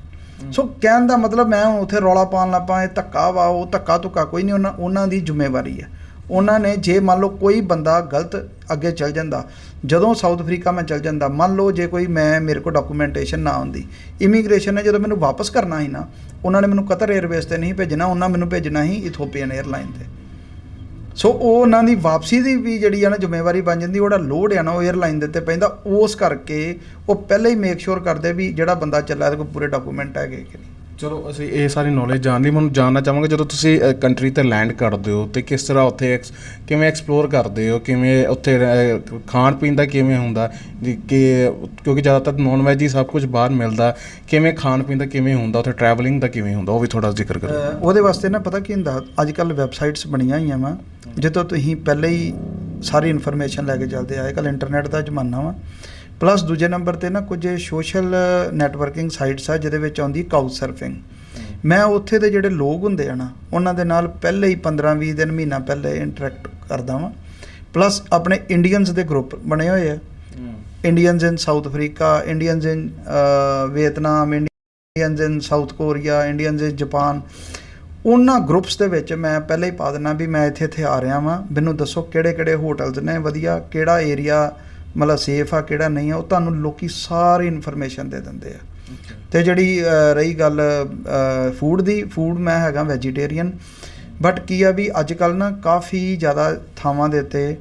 ਸੋ ਕਹਿਣ ਦਾ ਮਤਲਬ ਮੈਂ ਹੁਣ ਉੱਥੇ ਰੌਲਾ ਪਾਉਣ ਲੱਪਾ ਇਹ ਧੱਕਾ ਵਾ ਉਹ ਧੱਕਾ ਧੁੱਕਾ ਕੋਈ ਨਹੀਂ। ਉਹਨਾਂ ਉਹਨਾਂ ਦੀ ਜ਼ਿੰਮੇਵਾਰੀ ਹੈ ਉਹਨਾਂ ਨੇ ਜੇ ਮੰਨ ਲਓ ਕੋਈ ਬੰਦਾ ਗਲਤ ਅੱਗੇ ਚੱਲ ਜਾਂਦਾ, ਜਦੋਂ ਸਾਊਥ ਅਫਰੀਕਾ ਮੈਂ ਚੱਲ ਜਾਂਦਾ, ਮੰਨ ਲਓ ਜੇ ਕੋਈ ਮੈਂ, ਮੇਰੇ ਕੋਲ ਡਾਕੂਮੈਂਟੇਸ਼ਨ ਨਾ ਹੁੰਦੀ ਇਮੀਗ੍ਰੇਸ਼ਨ ਨੇ ਜਦੋਂ ਮੈਨੂੰ ਵਾਪਸ ਕਰਨਾ ਸੀ ਨਾ, ਉਹਨਾਂ ਨੇ ਮੈਨੂੰ ਕਤਰ 에ਅਰਵੇਜ਼ ਤੇ ਨਹੀਂ ਭੇਜਣਾ, ਉਹਨਾਂ ਮੈਨੂੰ ਭੇਜਣਾ ਹੀ ਇਥੋਪੀਅਨ 에ਅਰਲਾਈਨ ਤੇ। ਸੋ ਉਹ ਉਹਨਾਂ ਦੀ ਵਾਪਸੀ ਦੀ ਵੀ ਜਿਹੜੀ ਆ ਨਾ ਜ਼ਿੰਮੇਵਾਰੀ ਬਣ ਜਾਂਦੀ, ਉਹਦਾ ਲੋਡ ਆ ਨਾ ਉਹ 에ਅਰਲਾਈਨ ਦੇ ਉੱਤੇ ਪੈਂਦਾ, ਉਸ ਕਰਕੇ ਉਹ ਪਹਿਲਾਂ ਹੀ ਮੇਕ ਸ਼ੋਰ ਕਰਦੇ ਵੀ ਜਿਹੜਾ ਬੰਦਾ ਚੱਲਿਆ, ਉਹਦੇ ਕੋਲ ਪੂਰੇ ਡਾਕੂਮੈਂਟ ਹੈਗੇ ਕਿ ਨਹੀਂ। ਚਲੋ, ਅਸੀਂ ਇਹ ਸਾਰੀ ਨੌਲੇਜ ਜਾਣ ਲਈ ਮੈਨੂੰ ਜਾਣਨਾ ਚਾਹਾਂਗਾ ਜਦੋਂ ਤੁਸੀਂ ਕੰਟਰੀ ਤੇ ਲੈਂਡ ਕਰਦੇ ਹੋ ਤੇ ਕਿਸ ਤਰ੍ਹਾਂ ਉੱਥੇ ਐਕਸ- ਕਿਵੇਂ ਐਕਸਪਲੋਰ ਕਰਦੇ ਹੋ, ਕਿਵੇਂ ਉੱਥੇ ਖਾਣ ਪੀਣ ਦਾ ਕਿਵੇਂ ਹੁੰਦਾ ਜੀ ਕਿ, ਕਿਉਂਕਿ ਜ਼ਿਆਦਾਤਰ ਨੌਨ ਵੈਜ ਹੀ ਸਭ ਕੁਝ ਬਾਹਰ ਮਿਲਦਾ, ਕਿਵੇਂ ਖਾਣ ਪੀਣ ਦਾ ਕਿਵੇਂ ਹੁੰਦਾ, ਉੱਥੇ ਟਰੈਵਲਿੰਗ ਦਾ ਕਿਵੇਂ ਹੁੰਦਾ, ਉਹ ਵੀ ਥੋੜਾ ਜ਼ਿਕਰ ਕਰੋ। ਉਹਦੇ ਵਾਸਤੇ ਨਾ ਪਤਾ ਕੀ ਹੁੰਦਾ ਅੱਜ ਕੱਲ ਵੈਬਸਾਈਟਸ ਬਣੀਆਂ ਹੋਈਆਂ ਵਾ, ਜਿੱਥੋਂ ਤੁਸੀਂ ਪਹਿਲੇ ਹੀ ਸਾਰੀ ਇਨਫੋਰਮੇਸ਼ਨ ਲੈ ਕੇ ਚੱਲਦੇ ਅੱਜ ਕੱਲ ਇੰਟਰਨੈਟ ਦਾ ਜ਼ਮਾਨਾ ਵਾ ਪਲੱਸ ਦੂਜੇ ਨੰਬਰ ਤੇ ਨਾ ਕੁਝ ਸੋਸ਼ਲ ਨੈਟਵਰਕਿੰਗ ਸਾਈਟਸ ਆ ਜਿਹਦੇ ਵਿੱਚ ਆਉਂਦੀ ਕਾਊਚ ਸਰਫਿੰਗ ਮੈਂ ਉੱਥੇ ਦੇ ਜਿਹੜੇ ਲੋਕ ਹੁੰਦੇ ਆ ਨਾ ਉਹਨਾਂ ਦੇ ਨਾਲ ਪਹਿਲੇ ਹੀ 15-20 ਦਿਨ ਮਹੀਨਾ ਪਹਿਲੇ ਇੰਟਰੈਕਟ ਕਰਦਾ ਵਾਂ। ਪਲੱਸ ਆਪਣੇ ਇੰਡੀਅਨਸ ਦੇ ਗਰੁੱਪ ਬਣੇ ਹੋਏ ਆ। Indians in South Africa Indians in Vietnam Indians in South Korea Indians in Japan ਉਹਨਾਂ ਗਰੁੱਪਸ ਦੇ ਵਿੱਚ ਮੈਂ ਪਹਿਲਾਂ ਹੀ ਪਾ ਦਿੰਦਾ ਵੀ ਮੈਂ ਇੱਥੇ ਇੱਥੇ ਆ ਰਿਹਾ ਵਾਂ। ਮੈਨੂੰ ਦੱਸੋ ਕਿਹੜੇ ਕਿਹੜੇ ਹੋਟਲਸ ਨੇ ਵਧੀਆ ਕਿਹੜਾ ਏਰੀਆ ਮਤਲਬ ਸੇਫ ਆ ਕਿਹੜਾ ਨਹੀਂ ਆ ਉਹ ਤੁਹਾਨੂੰ ਲੋਕੀ ਸਾਰੀ ਇਨਫੋਰਮੇਸ਼ਨ ਦੇ ਦਿੰਦੇ ਆ। ਤੇ ਜਿਹੜੀ ਰਹੀ ਗੱਲ ਫੂਡ ਦੀ ਫੂਡ ਮੈਂ ਹੈਗਾ ਵੈਜੀਟੇਰੀਅਨ ਬਟ ਕੀ ਆ ਵੀ ਅੱਜ ਕੱਲ ਨਾ ਕਾਫੀ ਜ਼ਿਆਦਾ ਥਾਵਾਂ ਦੇ ਉੱਤੇ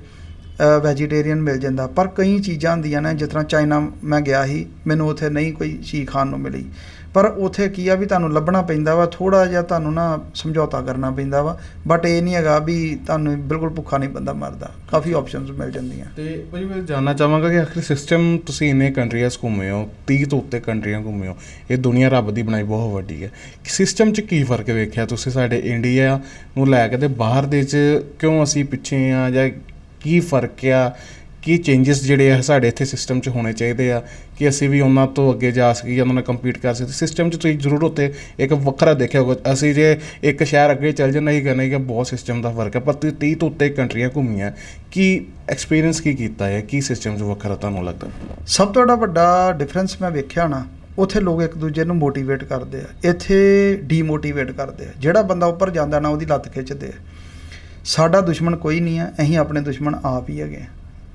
ਵੈਜੀਟੇਰੀਅਨ ਮਿਲ ਜਾਂਦਾ। ਪਰ ਕਈ ਚੀਜ਼ਾਂ ਹੁੰਦੀਆਂ ਨੇ, ਜਿਸ ਤਰ੍ਹਾਂ ਚਾਈਨਾ ਮੈਂ ਗਿਆ ਸੀ, ਮੈਨੂੰ ਉੱਥੇ ਨਹੀਂ ਕੋਈ ਚੀਜ਼ ਖਾਣ ਨੂੰ ਮਿਲੀ। ਪਰ ਉੱਥੇ ਕੀ ਆ ਵੀ ਤੁਹਾਨੂੰ ਲੱਭਣਾ ਪੈਂਦਾ ਵਾ ਥੋੜਾ ਜਿਹਾ ਤੁਹਾਨੂੰ ਨਾ ਸਮਝੌਤਾ ਕਰਨਾ ਪੈਂਦਾ ਵਾ। ਬਟ ਇਹ ਨਹੀਂ ਹੈਗਾ ਵੀ ਤੁਹਾਨੂੰ ਬਿਲਕੁਲ ਭੁੱਖਾ ਨਹੀਂ ਬੰਦਾ ਮਰਦਾ। ਕਾਫੀ ਆਪਸ਼ਨਸ ਮਿਲ ਜਾਂਦੀਆਂ। ਤੇ ਭਾਜੀ ਮੈਂ ਜਾਨਣਾ ਚਾਹਾਂਗਾ ਕਿ ਆਖਰ ਸਿਸਟਮ ਤੁਸੀਂ ਇੰਨੇ ਕੰਟਰੀਆਂ ਘੁੰਮੇ ਹੋ 30 ਤੋਂ ਉੱਤੇ ਕੰਟਰੀਆਂ ਘੁੰਮੇ ਹੋ, ਇਹ ਦੁਨੀਆ ਰੱਬ ਦੀ ਬਣਾਈ ਬਹੁਤ ਵੱਡੀ ਹੈ। ਸਿਸਟਮ 'ਚ ਕੀ ਫ਼ਰਕ ਵੇਖਿਆ ਤੁਸੀਂ ਸਾਡੇ ਇੰਡੀਆ ਨੂੰ ਲੈ ਕੇ ਤੇ ਬਾਹਰ ਦੇ 'ਚ ਕਿਉਂ ਅਸੀਂ ਪਿੱਛੇ ਆ ਜਾਂ ਕੀ ਫ਼ਰਕ ਆ? ਕੀ ਚੇਂਜਸ ਜਿਹੜੇ ਆ ਸਾਡੇ ਇੱਥੇ ਸਿਸਟਮ 'ਚ ਹੋਣੇ ਚਾਹੀਦੇ ਆ? ਕਿ ਅਸੀਂ ਵੀ ਉਹਨਾਂ ਤੋਂ ਅੱਗੇ ਜਾ ਸਕੀਏ ਉਹਨਾਂ ਨਾਲ ਕੰਪੀਟ ਕਰ ਸਕੀਏ? ਸਿਸਟਮ 'ਚ ਤੁਸੀਂ ਜ਼ਰੂਰ ਉੱਤੇ ਇੱਕ ਵੱਖਰਾ ਦੇਖਿਆ ਹੋਗਾ ਅਸੀਂ ਜੇ ਇੱਕ ਸ਼ਹਿਰ ਅੱਗੇ ਚੱਲ ਜਾਂਦੇ ਹੀ ਕਰਨਾ ਕਿ ਬਹੁਤ ਸਿਸਟਮ ਦਾ ਫ਼ਰਕ ਹੈ ਪਰ ਤੁਸੀਂ 30 ਤੋਂ ਉੱਤੇ ਕੰਟਰੀਆਂ ਘੁੰਮੀਆਂ ਕੀ ਐਕਸਪੀਰੀਅੰਸ ਕੀ ਕੀਤਾ ਹੈ? ਕੀ ਸਿਸਟਮ 'ਚ ਵੱਖਰਾ ਤੁਹਾਨੂੰ ਲੱਗਦਾ? ਸਭ ਤੋਂ ਵੱਡਾ ਵੱਡਾ ਡਿਫਰੈਂਸ ਮੈਂ ਵੇਖਿਆ ਨਾ, ਉੱਥੇ ਲੋਕ ਇੱਕ ਦੂਜੇ ਨੂੰ ਮੋਟੀਵੇਟ ਕਰਦੇ ਆ। ਇੱਥੇ ਡੀਮੋਟੀਵੇਟ ਕਰਦੇ ਆ। ਜਿਹੜਾ ਬੰਦਾ ਉੱਪਰ ਜਾਂਦਾ ਨਾ, ਉਹਦੀ ਲੱਤ ਖਿੱਚਦੇ ਆ। ਸਾਡਾ ਦੁਸ਼ਮਣ ਕੋਈ ਨਹੀਂ ਆ ਅਸੀਂ ਆਪਣੇ ਦੁਸ਼ਮਣ ਆਪ ਹੀ ਹੈਗੇ ਆ।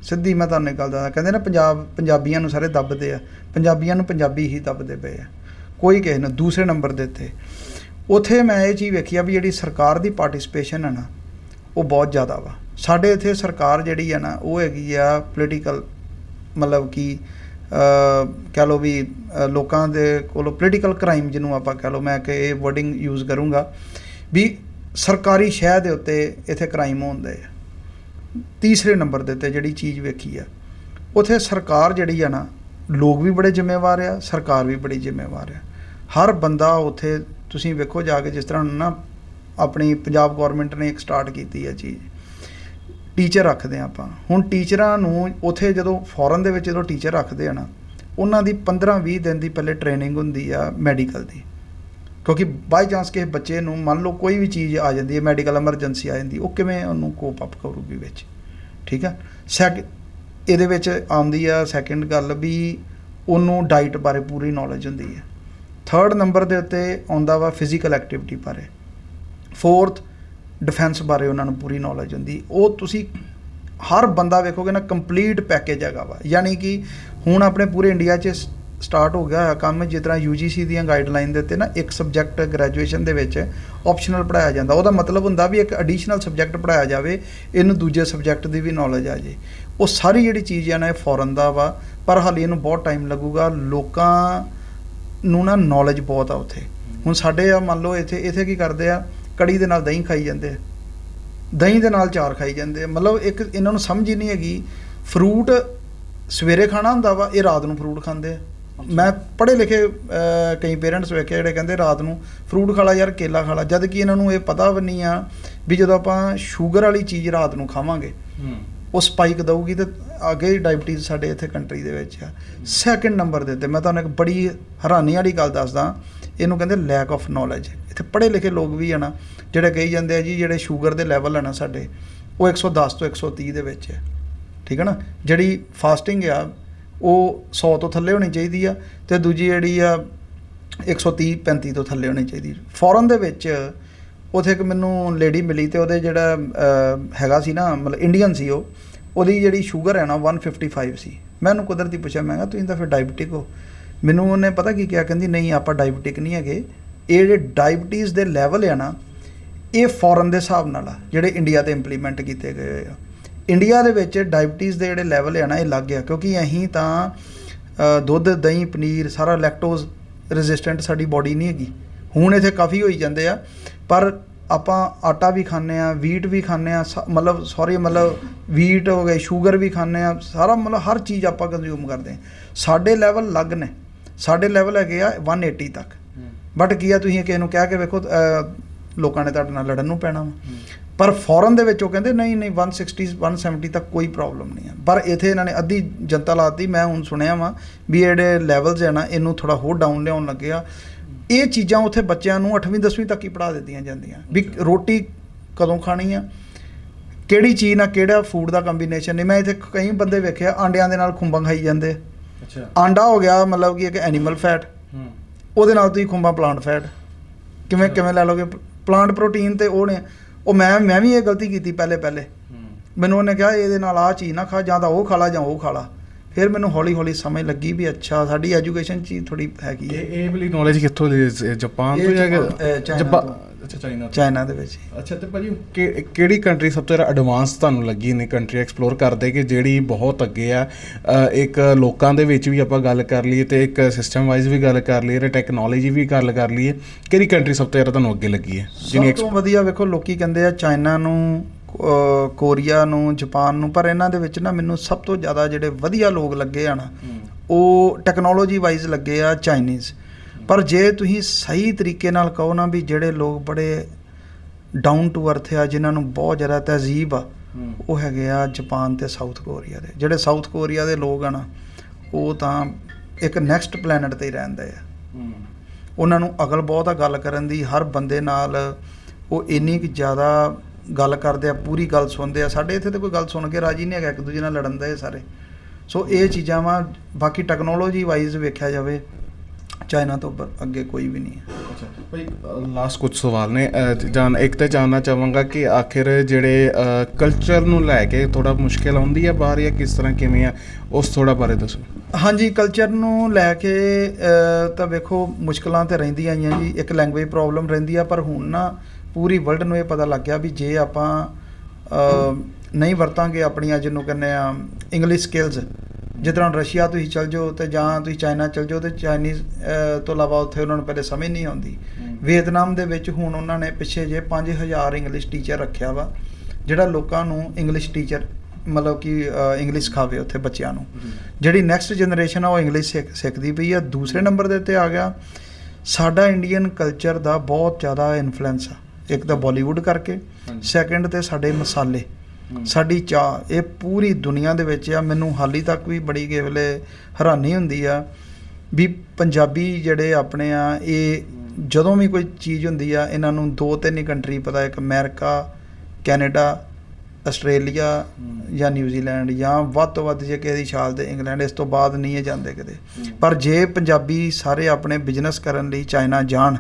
ਸਿੱਧੀ ਮੈਂ ਤੁਹਾਨੂੰ ਇੱਕ ਗੱਲ ਦੱਸਦਾ ਕਹਿੰਦੇ ਨਾ ਪੰਜਾਬ ਪੰਜਾਬੀਆਂ ਨੂੰ ਸਾਰੇ ਦੱਬਦੇ ਆ ਪੰਜਾਬੀਆਂ ਨੂੰ ਪੰਜਾਬੀ ਹੀ ਦੱਬਦੇ ਪਏ ਆ। ਕੋਈ ਕਿਸੇ ਨੂੰ ਦੂਸਰੇ ਨੰਬਰ ਦੇ ਉੱਤੇ। ਉੱਥੇ ਮੈਂ ਇਹ ਚੀਜ਼ ਵੇਖੀ ਆ ਵੀ ਜਿਹੜੀ ਸਰਕਾਰ ਦੀ ਪਾਰਟਿਸਿਪੇਸ਼ਨ ਹੈ ਨਾ ਉਹ ਬਹੁਤ ਜ਼ਿਆਦਾ ਵਾ। ਸਾਡੇ ਇੱਥੇ ਸਰਕਾਰ ਜਿਹੜੀ ਆ ਨਾ ਉਹ ਹੈਗੀ ਆ ਪੋਲੀਟੀਕਲ ਮਤਲਬ ਕਿ ਅ, ਕਹਿ ਲਓ ਵੀ ਲੋਕਾਂ ਦੇ ਕੋਲੋਂ ਪੋਲੀਟੀਕਲ ਕ੍ਰਾਈਮ ਜਿਹਨੂੰ ਆਪਾਂ ਕਹਿ ਲਓ ਮੈਂ ਕਿ ਇਹ ਵਰਡਿੰਗ ਯੂਜ਼ ਕਰੂੰਗਾ ਵੀ ਸਰਕਾਰੀ ਸ਼ਹਿ ਦੇ ਉੱਤੇ ਇੱਥੇ ਕ੍ਰਾਈਮ ਹੁੰਦੇ ਆ। ਤੀਸਰੇ ਨੰਬਰ ਦੇ ਉੱਤੇ ਜਿਹੜੀ ਚੀਜ਼ ਵੇਖੀ ਆ, ਉਥੇ ਸਰਕਾਰ ਜਿਹੜੀ ਆ ਨਾ, ਲੋਕ ਵੀ ਬੜੇ ਜ਼ਿੰਮੇਵਾਰ ਆ, ਸਰਕਾਰ ਵੀ ਬੜੀ ਜ਼ਿੰਮੇਵਾਰ ਆ। ਹਰ ਬੰਦਾ ਉਥੇ, ਤੁਸੀਂ ਵੇਖੋ ਜਾ ਕੇ ਜਿਸ ਤਰ੍ਹਾਂ ਨਾ ਆਪਣੀ ਪੰਜਾਬ ਗਵਰਨਮੈਂਟ ਨੇ ਇੱਕ ਸਟਾਰਟ ਕੀਤੀ ਹੈ ਚੀਜ਼। ਟੀਚਰ ਰੱਖਦੇ ਆ ਆਪਾਂ। ਹੁਣ ਟੀਚਰਾਂ ਨੂੰ ਉਥੇ ਜਦੋਂ ਫੋਰਨ ਦੇ ਵਿੱਚ ਜਦੋਂ ਟੀਚਰ ਰੱਖਦੇ ਆ ਨਾ, ਉਹਨਾਂ ਦੀ 15-20 ਦਿਨ ਦੀ ਪਹਿਲੇ ਟ੍ਰੇਨਿੰਗ ਹੁੰਦੀ ਆ ਮੈਡੀਕਲ ਦੀ। ਕਿਉਂਕਿ ਬਾਈ ਚਾਂਸ ਕਿਸੇ ਬੱਚੇ ਨੂੰ ਮੰਨ ਲਓ ਕੋਈ ਵੀ ਚੀਜ਼ ਆ ਜਾਂਦੀ ਹੈ ਮੈਡੀਕਲ ਐਮਰਜੈਂਸੀ ਆ ਜਾਂਦੀ, ਉਹ ਕਿਵੇਂ ਉਹਨੂੰ ਕੋਪ ਅਪ ਕਰੂਗੀ ਵਿੱਚ? ਠੀਕ ਆ? ਸੈਕ ਇਹਦੇ ਵਿੱਚ ਆਉਂਦੀ ਆ ਸੈਕਿੰਡ ਗੱਲ ਵੀ ਉਹਨੂੰ ਡਾਈਟ ਬਾਰੇ ਪੂਰੀ ਨੌਲੇਜ ਹੁੰਦੀ ਹੈ। ਥਰਡ ਨੰਬਰ ਦੇ ਉੱਤੇ ਆਉਂਦਾ ਵਾ ਫਿਜ਼ੀਕਲ ਐਕਟੀਵਿਟੀ ਬਾਰੇ। ਫੋਰਥ ਡਿਫੈਂਸ ਬਾਰੇ ਉਹਨਾਂ ਨੂੰ ਪੂਰੀ ਨੌਲੇਜ ਹੁੰਦੀ। ਉਹ ਤੁਸੀਂ ਹਰ ਬੰਦਾ ਵੇਖੋਗੇ ਨਾ ਕੰਪਲੀਟ ਪੈਕੇਜ ਹੈਗਾ ਵਾ। ਯਾਨੀ ਕਿ ਹੁਣ ਆਪਣੇ ਪੂਰੇ ਇੰਡੀਆ 'ਚ ਸਟਾਰਟ ਹੋ ਗਿਆ ਹੋਇਆ ਕੰਮ, ਜਿਸ ਤਰ੍ਹਾਂ UGC ਦੀਆਂ ਗਾਈਡਲਾਈਨ ਦੇ ਉੱਤੇ ਨਾ ਇੱਕ ਸਬਜੈਕਟ ਗ੍ਰੈਜੂਏਸ਼ਨ ਦੇ ਵਿੱਚ ਆਪਸ਼ਨਲ ਪੜਾਇਆ ਜਾਂਦਾ। ਉਹਦਾ ਮਤਲਬ ਹੁੰਦਾ ਵੀ ਇੱਕ ਐਡੀਸ਼ਨਲ ਸਬਜੈਕਟ ਪੜਾਇਆ ਜਾਵੇ, ਇਹਨੂੰ ਦੂਜੇ ਸਬਜੈਕਟ ਦੀ ਵੀ ਨੌਲੇਜ ਆ ਜੇ। ਉਹ ਸਾਰੀ ਜਿਹੜੀ ਚੀਜ਼ ਆ ਨਾ, ਇਹ ਫੋਰਨ ਦਾ ਵਾ, ਪਰ ਹਾਲੇ ਇਹਨੂੰ ਬਹੁਤ ਟਾਈਮ ਲੱਗੂਗਾ। ਲੋਕਾਂ ਨੂੰ ਨਾ ਨੌਲੇਜ ਬਹੁਤ ਆ ਉੱਥੇ। ਹੁਣ ਸਾਡੇ ਆ, ਮੰਨ ਲਓ ਇੱਥੇ ਇੱਥੇ ਕੀ ਕਰਦੇ ਆ, ਕੜੀ ਦੇ ਨਾਲ ਦਹੀਂ ਖਾਈ ਜਾਂਦੇ ਆ। ਦਹੀਂ ਦੇ ਨਾਲ ਚਾਰ ਖਾਈ ਜਾਂਦੇ ਆ। ਮਤਲਬ ਇੱਕ ਇਹਨਾਂ ਨੂੰ ਸਮਝ ਹੀ ਨਹੀਂ ਹੈਗੀ। ਫਰੂਟ ਸਵੇਰੇ ਖਾਣਾ ਹੁੰਦਾ ਵਾ, ਇਹ ਰਾਤ ਨੂੰ ਫਰੂਟ ਖਾਂਦੇ ਆ। ਮੈਂ ਪੜ੍ਹੇ ਲਿਖੇ ਕਈ ਪੇਰੈਂਟਸ ਵੇਖੇ ਜਿਹੜੇ ਕਹਿੰਦੇ ਰਾਤ ਨੂੰ ਫਰੂਟ ਖਾ ਲਾ ਯਾਰ ਕੇਲਾ ਖਾ ਲਾ ਜਦ ਕਿ ਇਹਨਾਂ ਨੂੰ ਇਹ ਪਤਾ ਵੀ ਨਹੀਂ ਆ ਵੀ ਜਦੋਂ ਆਪਾਂ ਸ਼ੂਗਰ ਵਾਲੀ ਚੀਜ਼ ਰਾਤ ਨੂੰ ਖਾਵਾਂਗੇ ਉਹ ਸਪਾਈਕ ਦਊਗੀ ਤੇ ਅੱਗੇ ਡਾਇਬੀਟੀਜ਼ ਸਾਡੇ ਇੱਥੇ ਕੰਟਰੀ ਦੇ ਵਿੱਚ ਆ। ਸੈਕੰਡ ਨੰਬਰ ਦੇ ਉੱਤੇ ਮੈਂ ਤੁਹਾਨੂੰ ਇੱਕ ਬੜੀ ਹੈਰਾਨੀ ਵਾਲੀ ਗੱਲ ਦੱਸਦਾ ਇਹਨੂੰ ਕਹਿੰਦੇ ਲੈਕ ਆਫ ਨੌਲੇਜ ਇੱਥੇ ਪੜ੍ਹੇ ਲਿਖੇ ਲੋਕ ਵੀ ਆ ਨਾ ਜਿਹੜੇ ਕਹੀ ਜਾਂਦੇ ਆ ਜੀ ਜਿਹੜੇ ਸ਼ੂਗਰ ਦੇ ਲੈਵਲ ਆ ਨਾ ਸਾਡੇ ਉਹ 110 ਤੋਂ 130 ਦੇ ਵਿੱਚ ਹੈ ਠੀਕ ਹੈ ਨਾ? ਜਿਹੜੀ ਫਾਸਟਿੰਗ ਆ ਉਹ 100 ਤੋਂ ਥੱਲੇ ਹੋਣੀ ਚਾਹੀਦੀ ਆ ਤੇ ਦੂਜੀ ਜਿਹੜੀ ਆ 130 35 ਤੋਂ ਥੱਲੇ ਹੋਣੀ ਚਾਹੀਦੀ। ਫੋਰਨ ਦੇ ਵਿੱਚ ਉਥੇ ਇੱਕ ਮੈਨੂੰ ਲੇਡੀ ਮਿਲੀ ਤੇ ਉਹਦੇ ਜਿਹੜਾ ਹੈਗਾ ਸੀ ਨਾ, ਮਤਲਬ ਇੰਡੀਅਨ ਸੀ ਉਹ, ਉਹਦੀ ਜਿਹੜੀ ਸ਼ੂਗਰ ਹੈ ਨਾ 155 ਸੀ ਮੈਂ ਉਹਨੂੰ ਕੁਦਰਤੀ ਪੁੱਛਿਆ, ਮੈਂ ਕਿਹਾ, ਤੁਸੀਂ ਤਾਂ ਫਿਰ ਡਾਇਬੀਟਿਕ ਹੋ। ਮੈਨੂੰ ਉਹਨੇ ਪਤਾ ਕੀ ਕਿਹਾ, ਕਹਿੰਦੀ, ਨਹੀਂ, ਆਪਾਂ ਡਾਇਬੀਟਿਕ ਨਹੀਂ ਹੈਗੇ। ਇਹ ਜਿਹੜੇ ਡਾਇਬੀਟੀਜ਼ ਦੇ ਲੈਵਲ ਆ ਨਾ, ਇਹ ਫੋਰਨ ਦੇ ਹਿਸਾਬ ਨਾਲ ਆ, ਜਿਹੜੇ ਇੰਡੀਆ ਤੇ ਇੰਪਲੀਮੈਂਟ ਕੀਤੇ ਗਏ ਹੋਏ ਆ। ਇੰਡੀਆ ਦੇ ਵਿੱਚ ਡਾਇਬੀਟੀਜ਼ ਦੇ ਜਿਹੜੇ ਲੈਵਲ ਆ ਨਾ ਇਹ ਲੱਗ ਗਿਆ। ਕਿਉਂਕਿ ਅਸੀਂ ਤਾਂ ਦੁੱਧ ਦਹੀਂ ਪਨੀਰ ਸਾਰਾ ਲੈਕਟੋਜ਼ ਰੈਜ਼ਿਸਟੈਂਟ ਸਾਡੀ ਬਾਡੀ ਨਹੀਂ ਹੈਗੀ। ਹੁਣ ਇੱਥੇ ਕਾਫੀ ਹੋਈ ਜਾਂਦੇ ਆ। ਪਰ ਆਪਾਂ ਆਟਾ ਵੀ ਖਾਂਦੇ ਆ ਵੀਟ ਵੀ ਖਾਂਦੇ ਆ ਮਤਲਬ ਸੌਰੀ ਮਤਲਬ ਵੀਟ ਹੋ ਗਏ ਸ਼ੂਗਰ ਵੀ ਖਾਂਦੇ ਆ ਸਾਰਾ ਮਤਲਬ ਹਰ ਚੀਜ਼ ਆਪਾਂ ਕੰਜ਼ਿਊਮ ਕਰਦੇ ਆ। ਸਾਡੇ ਲੈਵਲ ਅਲੱਗ ਨੇ। ਸਾਡੇ ਲੈਵਲ ਹੈਗੇ ਆ 180 ਤੱਕ। ਬਟ ਕੀ ਆ ਤੁਸੀਂ ਕਿਸੇ ਨੂੰ ਕਹਿ ਕੇ ਵੇਖੋ ਲੋਕਾਂ ਨੇ ਤੁਹਾਡੇ ਨਾਲ ਲੜਨ ਨੂੰ ਪੈਣਾ ਵਾ। ਪਰ ਫੋਰਨ ਦੇ ਵਿੱਚ ਉਹ ਕਹਿੰਦੇ ਨਹੀਂ ਨਹੀਂ 160 170 ਤੱਕ ਕੋਈ ਪ੍ਰੋਬਲਮ ਨਹੀਂ ਆ ਪਰ ਇਥੇ ਇਹਨਾਂ ਨੇ ਅੱਧੀ ਜਨਤਾ ਲਾਤੀ ਮੈਂ ਹੁਣ ਸੁਣਿਆ ਵਾ ਵੀ ਜਿਹੜੇ ਲੈਵਲਸ ਹੈ ਨਾ ਇਹਨੂੰ ਥੋੜਾ ਹੋਰ ਡਾਊਨ ਲਿਆਉਣ ਲੱਗੇ ਆ। ਇਹ ਚੀਜ਼ਾਂ ਉੱਥੇ ਬੱਚਿਆਂ ਨੂੰ 8ਵੀਂ 10ਵੀਂ ਤੱਕ ਹੀ ਪੜ੍ਹਾ ਦਿੱਤੀਆਂ ਜਾਂਦੀਆਂ। ਵੀ ਰੋਟੀ ਕਦੋਂ ਖਾਣੀ ਆ? ਕਿਹੜੀ ਚੀਜ਼ ਨਾਲ ਕਿਹੜਾ ਫੂਡ ਦਾ ਕੰਬੀਨੇਸ਼ਨ ਨਹੀਂ ਮੈਂ ਇੱਥੇ ਕਈ ਬੰਦੇ ਵੇਖਿਆ ਆਂਡਿਆਂ ਦੇ ਨਾਲ ਖੁੰਬਾਂ ਖਾਈ ਜਾਂਦੇ। ਅੱਛਾ। ਆਂਡਾ ਹੋ ਗਿਆ ਮਤਲਬ ਕਿ ਇੱਕ ਐਨੀਮਲ ਫੈਟ ਹੂੰ। ਉਹਦੇ ਨਾਲ ਤੁਸੀਂ ਖੁੰਬਾਂ ਪਲਾਂਟ ਫੈਟ ਕਿਵੇਂ ਕਿਵੇਂ ਲੈ ਲਓਗੇ? ਪਲਾਂਟ ਪ੍ਰੋਟੀਨ ਤੇ ਉਹ ਨੇ। ਉਹ ਮੈਂ ਮੈਂ ਵੀ ਇਹ ਗਲਤੀ ਕੀਤੀ ਪਹਿਲੇ ਪਹਿਲੇ। ਮੈਨੂੰ ਉਹਨੇ ਕਿਹਾ ਇਹਦੇ ਨਾਲ ਆਹ ਚੀਜ਼ ਨਾ ਖਾ ਜਾਂ ਤਾਂ ਉਹ ਖਾ ਲਾ ਜਾਂ ਉਹ ਖਾ ਲਾ। ਫਿਰ ਮੈਨੂੰ ਹੌਲੀ ਹੌਲੀ ਸਮਝ ਲੱਗੀ ਵੀ ਅੱਛਾ ਸਾਡੀ ਐਜੂਕੇਸ਼ਨ ਚ ਥੋੜੀ ਹੈਗੀ ਇਹ ਹੈ। ਇਹ ਵਾਲੀ ਨੌਲੇਜ ਕਿੱਥੋਂ ਲਈ ਜਾਪਾਨ ਇਹ ਤੋਂ ਜਾਂ ਕਿ ਅੱਛਾ ਚਾਈਨਾ ਤੋਂ। ਚਾਈਨਾ ਦੇ ਵਿੱਚ ਹੀ। ਅੱਛਾ ਤੇ ਭਾਜੀ ਕਿ- ਕਿਹੜੀ ਕੰਟਰੀ ਸਭ ਤੋਂ ਜ਼ਿਆਦਾ ਐਡਵਾਂਸ ਤੁਹਾਨੂੰ ਲੱਗੀ ਨੇ ਕੰਟਰੀ ਐਕਸਪਲੋਰ ਕਰਦੇ ਕਿ ਜਿਹੜੀ ਬਹੁਤ ਅੱਗੇ ਆ? ਅ, ਇੱਕ ਲੋਕਾਂ ਦੇ ਵਿੱਚ ਵੀ ਆਪਾਂ ਗੱਲ ਕਰ ਲਈਏ ਤੇ ਇੱਕ ਸਿਸਟਮ ਵਾਈਜ਼ ਵੀ ਗੱਲ ਕਰ ਲਈਏ ਤੇ ਟੈਕਨੋਲੋਜੀ ਵੀ ਗੱਲ ਕਰ ਲਈਏ ਕਿਹੜੀ ਕੰਟਰੀ ਸਭ ਤੋਂ ਜ਼ਿਆਦਾ ਤੁਹਾਨੂੰ ਅੱਗੇ ਲੱਗੀ ਹੈ? ਸਭ ਤੋਂ ਵਧੀਆ ਵੇਖੋ ਲੋਕੀ ਕਹਿੰਦੇ ਆ ਚਾਈਨਾ ਨੂੰ ਅਹ, ਕੋਰੀਆ ਨੂੰ ਜਾਪਾਨ ਨੂੰ ਪਰ ਇਹਨਾਂ ਦੇ ਵਿੱਚ ਨਾ ਮੈਨੂੰ ਸਭ ਤੋਂ ਜ਼ਿਆਦਾ ਜਿਹੜੇ ਵਧੀਆ ਲੋਕ ਲੱਗੇ ਆ ਨਾ ਉਹ ਟੈਕਨੋਲੋਜੀ ਵਾਈਜ਼ ਲੱਗੇ ਆ ਚਾਈਨੀਜ਼ ਪਰ ਜੇ ਤੁਸੀਂ ਸਹੀ ਤਰੀਕੇ ਨਾਲ ਕਹੋ ਨਾ ਵੀ ਜਿਹੜੇ ਲੋਕ ਬੜੇ ਡਾਊਨ ਟੂ ਅਰਥ ਆ ਜਿਨ੍ਹਾਂ ਨੂੰ ਬਹੁਤ ਜ਼ਿਆਦਾ ਤਹਿਜ਼ੀਬ ਆ ਉਹ ਹੈਗੇ ਆ ਜਾਪਾਨ ਤੇ ਸਾਊਥ ਕੋਰੀਆ ਦੇ। ਜਿਹੜੇ ਸਾਊਥ ਕੋਰੀਆ ਦੇ ਲੋਕ ਆ ਨਾ ਉਹ ਤਾਂ ਇੱਕ ਨੈਕਸਟ ਪਲੈਨਟ ਤੇ ਹੀ ਰਹਿੰਦੇ ਆ। ਉਹਨਾਂ ਨੂੰ ਅਕਲ ਬਹੁਤ ਆ ਗੱਲ ਕਰਨ ਦੀ ਹਰ ਬੰਦੇ ਨਾਲ ਉਹ ਇੰਨੀ ਕਿ ਜ਼ਿਆਦਾ ਗੱਲ ਕਰਦੇ ਆ ਪੂਰੀ ਗੱਲ ਸੁਣਦੇ ਆ। ਸਾਡੇ ਇੱਥੇ ਤਾਂ ਕੋਈ ਗੱਲ ਸੁਣ ਕੇ ਰਾਜੀ ਨਹੀਂ ਹੈਗਾ ਇੱਕ ਦੂਜੇ ਨਾਲ ਲੜਨ ਦੇ ਸਾਰੇ। ਸੋ ਇਹ ਚੀਜ਼ਾਂ ਵਾ ਬਾਕੀ ਟੈਕਨੋਲੋਜੀ ਵਾਈਜ਼ ਵੇਖਿਆ ਜਾਵੇ ਚਾਈਨਾ ਤੋਂ ਉੱਪਰ ਅੱਗੇ ਕੋਈ ਵੀ ਨਹੀਂ ਹੈ। ਅੱਛਾ ਭਾਈ ਲਾਸਟ ਕੁਝ ਸਵਾਲ ਨੇ ਜਾਨ ਇੱਕ ਤੇ ਜਾਨਣਾ ਚਾਹਾਂਗਾ ਕਿ ਆਖਿਰ ਜਿਹੜੇ ਕਲਚਰ ਨੂੰ ਲੈ ਕੇ ਥੋੜਾ ਮੁਸ਼ਕਿਲ ਆਉਂਦੀ ਹੈ ਬਾਹਰ ਜਾਂ ਕਿਸ ਤਰ੍ਹਾਂ ਕਿਵੇਂ ਆ ਉਸ ਥੋੜਾ ਬਾਰੇ ਦੱਸੋ। ਹਾਂਜੀ ਕਲਚਰ ਨੂੰ ਲੈ ਕੇ ਤਾਂ ਵੇਖੋ ਮੁਸ਼ਕਲਾਂ ਤੇ ਰਹਿੰਦੀਆਂ ਹੀ ਆ ਜੀ। ਇੱਕ ਲੈਂਗੁਏਜ ਪ੍ਰੋਬਲਮ ਰਹਿੰਦੀ ਆ ਪਰ ਹੁਣ ਨਾ ਪੂਰੀ ਵਰਲਡ ਨੂੰ ਇਹ ਪਤਾ ਲੱਗ ਗਿਆ ਵੀ ਜੇ ਆਪਾਂ ਨਹੀਂ ਵਰਤਾਂਗੇ ਆਪਣੀਆਂ ਜਿਹਨੂੰ ਕਹਿੰਦੇ ਆ ਇੰਗਲਿਸ਼ ਸਕਿੱਲਸ ਜਿਸ ਤਰ੍ਹਾਂ ਰਸ਼ੀਆ ਤੁਸੀਂ ਚਲ ਜਾਓ ਤੇ ਜਾਂ ਤੁਸੀਂ ਚਾਈਨਾ ਚਲ ਜਾਓ ਤੇ ਚਾਈਨੀਜ਼ ਤੋਂ ਇਲਾਵਾ ਉੱਥੇ ਉਹਨਾਂ ਨੂੰ ਪਹਿਲੇ ਸਮਝ ਨਹੀਂ ਆਉਂਦੀ। ਵੀਅਤਨਾਮ ਦੇ ਵਿੱਚ ਹੁਣ ਉਹਨਾਂ ਨੇ ਪਿੱਛੇ ਜੇ 5000 ਇੰਗਲਿਸ਼ ਟੀਚਰ ਰੱਖਿਆ ਵਾ ਜਿਹੜਾ ਲੋਕਾਂ ਨੂੰ ਇੰਗਲਿਸ਼ ਟੀਚਰ ਮਤਲਬ ਕਿ ਇੰਗਲਿਸ਼ ਸਿਖਾਵੇ ਉੱਥੇ ਬੱਚਿਆਂ ਨੂੰ। ਜਿਹੜੀ ਨੈਕਸਟ ਜਨਰੇਸ਼ਨ ਆ ਉਹ ਇੰਗਲਿਸ਼ ਸਿੱਖ ਸਿੱਖਦੀ ਪਈ ਆ ਦੂਸਰੇ ਨੰਬਰ ਦੇ ਉੱਤੇ ਆ ਗਿਆ। ਸਾਡਾ ਇੰਡੀਅਨ ਕਲਚਰ ਦਾ ਬਹੁਤ ਜ਼ਿਆਦਾ ਇਨਫਲੂਐਂਸ ਆ ਇੱਕ ਤਾਂ ਬਾਲੀਵੁੱਡ ਕਰਕੇ। ਸੈਕੰਡ ਤੇ ਸਾਡੇ ਮਸਾਲੇ। ਸਾਡੀ ਚਾਹ ਇਹ ਪੂਰੀ ਦੁਨੀਆ ਦੇ ਵਿੱਚ ਆ ਮੈਨੂੰ ਹਾਲੀ ਤੱਕ ਵੀ ਬੜੀ ਕਿਸੇ ਵੇਲੇ ਹੈਰਾਨੀ ਹੁੰਦੀ ਆ ਵੀ ਪੰਜਾਬੀ ਜਿਹੜੇ ਆਪਣੇ ਆ ਇਹ ਜਦੋਂ ਵੀ ਕੋਈ ਚੀਜ਼ ਹੁੰਦੀ ਆ ਇਹਨਾਂ ਨੂੰ ਦੋ ਤਿੰਨ ਹੀ ਕੰਟਰੀ ਪਤਾ ਇੱਕ ਅਮਰੀਕਾ ਕੈਨੇਡਾ ਆਸਟ੍ਰੇਲੀਆ ਜਾਂ ਨਿਊਜ਼ੀਲੈਂਡ ਜਾਂ ਵੱਧ ਤੋਂ ਵੱਧ ਜੇ ਕਿਸੇ ਦੀ ਛਾਲ ਤੇ ਇੰਗਲੈਂਡ ਇਸ ਤੋਂ ਬਾਅਦ ਨਹੀਂ ਇਹ ਜਾਂਦੇ ਕਿਤੇ। ਪਰ ਜੇ ਪੰਜਾਬੀ ਸਾਰੇ ਆਪਣੇ ਬਿਜ਼ਨਸ ਕਰਨ ਲਈ ਚਾਈਨਾ ਜਾਣ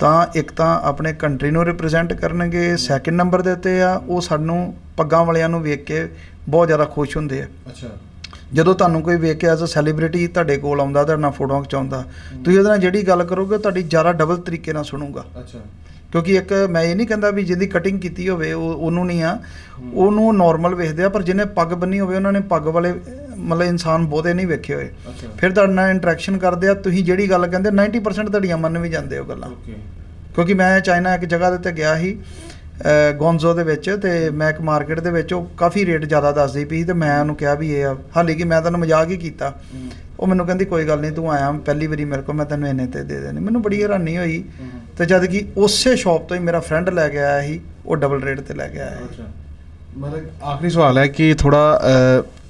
ਤਾਂ ਇੱਕ ਤਾਂ ਆਪਣੇ ਕੰਟਰੀ ਨੂੰ ਰਿਪਰੈਜ਼ੈਂਟ ਕਰਨਗੇ ਸੈਕਿੰਡ ਨੰਬਰ ਦੇ ਉੱਤੇ ਆ ਉਹ ਸਾਨੂੰ ਪੱਗਾਂ ਵਾਲਿਆਂ ਨੂੰ ਵੇਖ ਕੇ ਬਹੁਤ ਜ਼ਿਆਦਾ ਖੁਸ਼ ਹੁੰਦੇ ਆ। ਅੱਛਾ। ਜਦੋਂ ਤੁਹਾਨੂੰ ਕੋਈ ਵੇਖ ਕੇ ਐਜ਼ ਅ ਸੈਲੀਬ੍ਰਿਟੀ ਤੁਹਾਡੇ ਕੋਲ ਆਉਂਦਾ ਤੁਹਾਡੇ ਨਾਲ ਫੋਟੋਆਂ ਖਿਚਾਉਂਦਾ ਤੁਸੀਂ ਉਹਦੇ ਨਾਲ ਜਿਹੜੀ ਗੱਲ ਕਰੋਗੇ ਉਹ ਤੁਹਾਡੀ ਜ਼ਿਆਦਾ ਡਬਲ ਤਰੀਕੇ ਨਾਲ ਸੁਣੂਗਾ। ਅੱਛਾ। ਕਿਉਂਕਿ ਇੱਕ ਮੈਂ ਇਹ ਨਹੀਂ ਕਹਿੰਦਾ ਵੀ ਜਿਹਦੀ ਕਟਿੰਗ ਕੀਤੀ ਹੋਵੇ ਉਹ ਉਹਨੂੰ ਨਹੀਂ ਆ। ਉਹਨੂੰ ਨਾਰਮਲ ਵੇਖਦੇ ਆ ਪਰ ਜਿਹਨੇ ਪੱਗ ਬੰਨੀ ਹੋਵੇ ਉਹਨਾਂ ਨੇ ਪੱਗ ਵਾਲੇ ਮਤਲਬ ਇਨਸਾਨ ਬਹੁਤੇ ਨਹੀਂ ਵੇਖੇ ਹੋਏ। ਫਿਰ ਤੁਹਾਡੇ ਨਾਲ ਇੰਟਰੈਕਸ਼ਨ ਕਰਦੇ ਆ ਤੁਸੀਂ ਜਿਹੜੀ ਗੱਲ ਕਹਿੰਦੇ 90% ਤੁਹਾਡੀਆਂ ਮੰਨ ਵੀ ਜਾਂਦੇ ਹੋ ਗੱਲਾਂ। ਕਿਉਂਕਿ ਮੈਂ ਚਾਈਨਾ ਇੱਕ ਜਗ੍ਹਾ ਦੇ ਉੱਤੇ ਗਿਆ ਸੀ ਗੋਂਜ਼ੋ ਦੇ ਵਿੱਚ ਤੇ ਮੈਂ ਇੱਕ ਮਾਰਕੀਟ ਦੇ ਵਿੱਚ ਉਹ ਕਾਫੀ ਰੇਟ ਜ਼ਿਆਦਾ ਦੱਸਦੀ ਪਈ ਤੇ ਮੈਂ ਉਹਨੂੰ ਕਿਹਾ ਵੀ ਇਹ ਆ। ਹਾਲੇ ਕਿ ਮੈਂ ਤੈਨੂੰ ਮਜ਼ਾਕ ਹੀ ਕੀਤਾ। ਉਹ ਮੈਨੂੰ ਕਹਿੰਦੀ ਕੋਈ ਗੱਲ ਨਹੀਂ ਤੂੰ ਆਇਆ ਪਹਿਲੀ ਵਾਰੀ ਮੇਰੇ ਕੋਲ ਮੈਂ ਤੈਨੂੰ ਇੰਨੇ ਤੇ ਦੇ ਦੇਣੇ। ਮੈਨੂੰ ਬੜੀ ਹੈਰਾਨੀ ਹੋਈ ਤੇ ਜਦ ਕਿ ਉਸੇ ਸ਼ਾਪ ਤੋਂ ਹੀ ਮੇਰਾ ਫਰੈਂਡ ਲੈ ਕੇ ਆਇਆ ਸੀ ਉਹ ਡਬਲ ਰੇਟ ਤੇ ਲੈ ਕੇ ਆਇਆ ਸੀ। ਅੱਛਾ। ਮਤਲਬ ਆਖਰੀ ਸਵਾਲ ਹੈ ਕਿ ਥੋੜਾ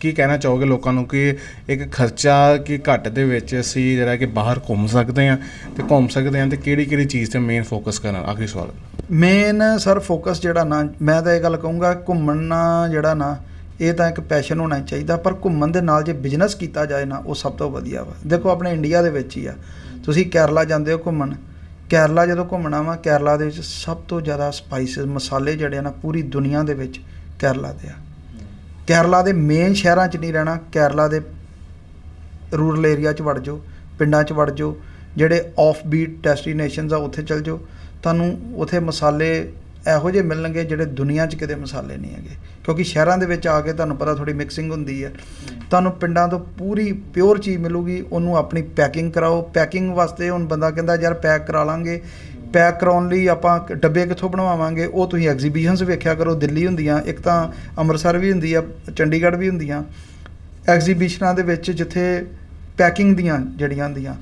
ਕੀ ਕਹਿਣਾ ਚਾਹੋਗੇ ਲੋਕਾਂ ਨੂੰ ਕਿ ਇੱਕ ਖਰਚਾ ਕਿ ਘੱਟ ਦੇ ਵਿੱਚ ਅਸੀਂ ਜਿਹੜਾ ਕਿ ਬਾਹਰ ਘੁੰਮ ਸਕਦੇ ਹਾਂ ਤੇ ਘੁੰਮ ਸਕਦੇ ਹਾਂ ਤੇ ਕਿਹੜੀ ਕਿਹੜੀ ਚੀਜ਼ ਤੇ ਮੇਨ ਫੋਕਸ ਕਰਨਾ? ਆਖਰੀ ਸਵਾਲ। ਮੇਨ ਸਰ ਫੋਕਸ ਜਿਹੜਾ ਨਾ, ਮੈਂ ਤਾਂ ਇਹ ਗੱਲ ਕਹੂੰਗਾ ਘੁੰਮਣਾ ਜਿਹੜਾ ਨਾ, ਇਹ ਤਾਂ ਇੱਕ ਪੈਸ਼ਨ ਹੋਣਾ ਚਾਹੀਦਾ, ਪਰ ਘੁੰਮਣ ਦੇ ਨਾਲ ਜੇ ਬਿਜ਼ਨਸ ਕੀਤਾ ਜਾਏ ਨਾ, ਉਹ ਸਭ ਤੋਂ ਵਧੀਆ ਵਾ। ਦੇਖੋ ਆਪਣੇ ਇੰਡੀਆ ਦੇ ਵਿੱਚ ਹੀ ਆ। ਤੁਸੀਂ ਕੇਰਲਾ ਜਾਂਦੇ ਹੋ ਘੁੰਮਣ। ਕੇਰਲਾ ਜਦੋਂ ਘੁੰਮਣਾ ਵਾ, ਕੇਰਲਾ ਦੇ ਵਿੱਚ ਸਭ ਤੋਂ ਜ਼ਿਆਦਾ ਸਪਾਈਸਸ ਮਸਾਲੇ ਜਿਹੜੇ ਆ ਨਾ, ਪੂਰੀ ਦੁਨੀਆ ਦੇ ਵਿੱਚ ਕੇਰਲਾ ਦੇ ਆ। ਕੇਰਲਾ ਦੇ ਮੇਨ ਸ਼ਹਿਰਾਂ 'ਚ ਨਹੀਂ ਰਹਿਣਾ, ਕੇਰਲਾ ਦੇ ਰੂਰਲ ਏਰੀਆ 'ਚ ਵੜ ਜਾਓ, ਪਿੰਡਾਂ 'ਚ ਵੜ ਜਾਓ, ਜਿਹੜੇ ਆਫ ਬੀਟ ਡੈਸਟੀਨੇਸ਼ਨਸ ਆ ਉੱਥੇ ਚੱਲ ਜਾਓ। ਤੁਹਾਨੂੰ ਉੱਥੇ ਮਸਾਲੇ ਇਹੋ ਜਿਹੇ ਮਿਲਣਗੇ ਜਿਹੜੇ ਦੁਨੀਆ 'ਚ ਕਿਤੇ ਮਸਾਲੇ ਨਹੀਂ ਹੈਗੇ। ਕਿਉਂਕਿ ਸ਼ਹਿਰਾਂ ਦੇ ਵਿੱਚ ਆ ਕੇ ਤੁਹਾਨੂੰ ਪਤਾ ਥੋੜੀ ਮਿਕਸਿੰਗ ਹੁੰਦੀ ਹੈ ਤੁਹਾਨੂੰ ਪਿੰਡਾਂ ਤੋਂ ਪੂਰੀ ਪਿਓਰ ਚੀਜ਼ ਮਿਲੂਗੀ, ਉਹਨੂੰ ਆਪਣੀ ਪੈਕਿੰਗ ਕਰਾਓ। ਪੈਕਿੰਗ ਵਾਸਤੇ ਹੁਣ ਬੰਦਾ ਕਹਿੰਦਾ, ਯਾਰ ਪੈਕ ਕਰਾ ਲਾਂਗੇ। ਪੈਕ ਕਰਾਉਣ ਲਈ ਆਪਾਂ ਡੱਬੇ ਕਿੱਥੋਂ ਬਣਵਾਵਾਂਗੇ, ਉਹ ਤੁਸੀਂ ਐਗਜ਼ੀਬਿਸ਼ਨਸ ਵੇਖਿਆ ਕਰੋ, ਦਿੱਲੀ ਹੁੰਦੀਆਂ, ਇੱਕ ਤਾਂ ਅੰਮ੍ਰਿਤਸਰ ਵੀ ਹੁੰਦੀ ਆ, ਚੰਡੀਗੜ੍ਹ ਵੀ ਹੁੰਦੀਆਂ। ਐਗਜ਼ੀਬਿਸ਼ਨਾਂ ਦੇ ਵਿੱਚ ਜਿੱਥੇ ਪੈਕਿੰਗ ਦੀਆਂ ਜਿਹੜੀਆਂ ਹੁੰਦੀਆਂ,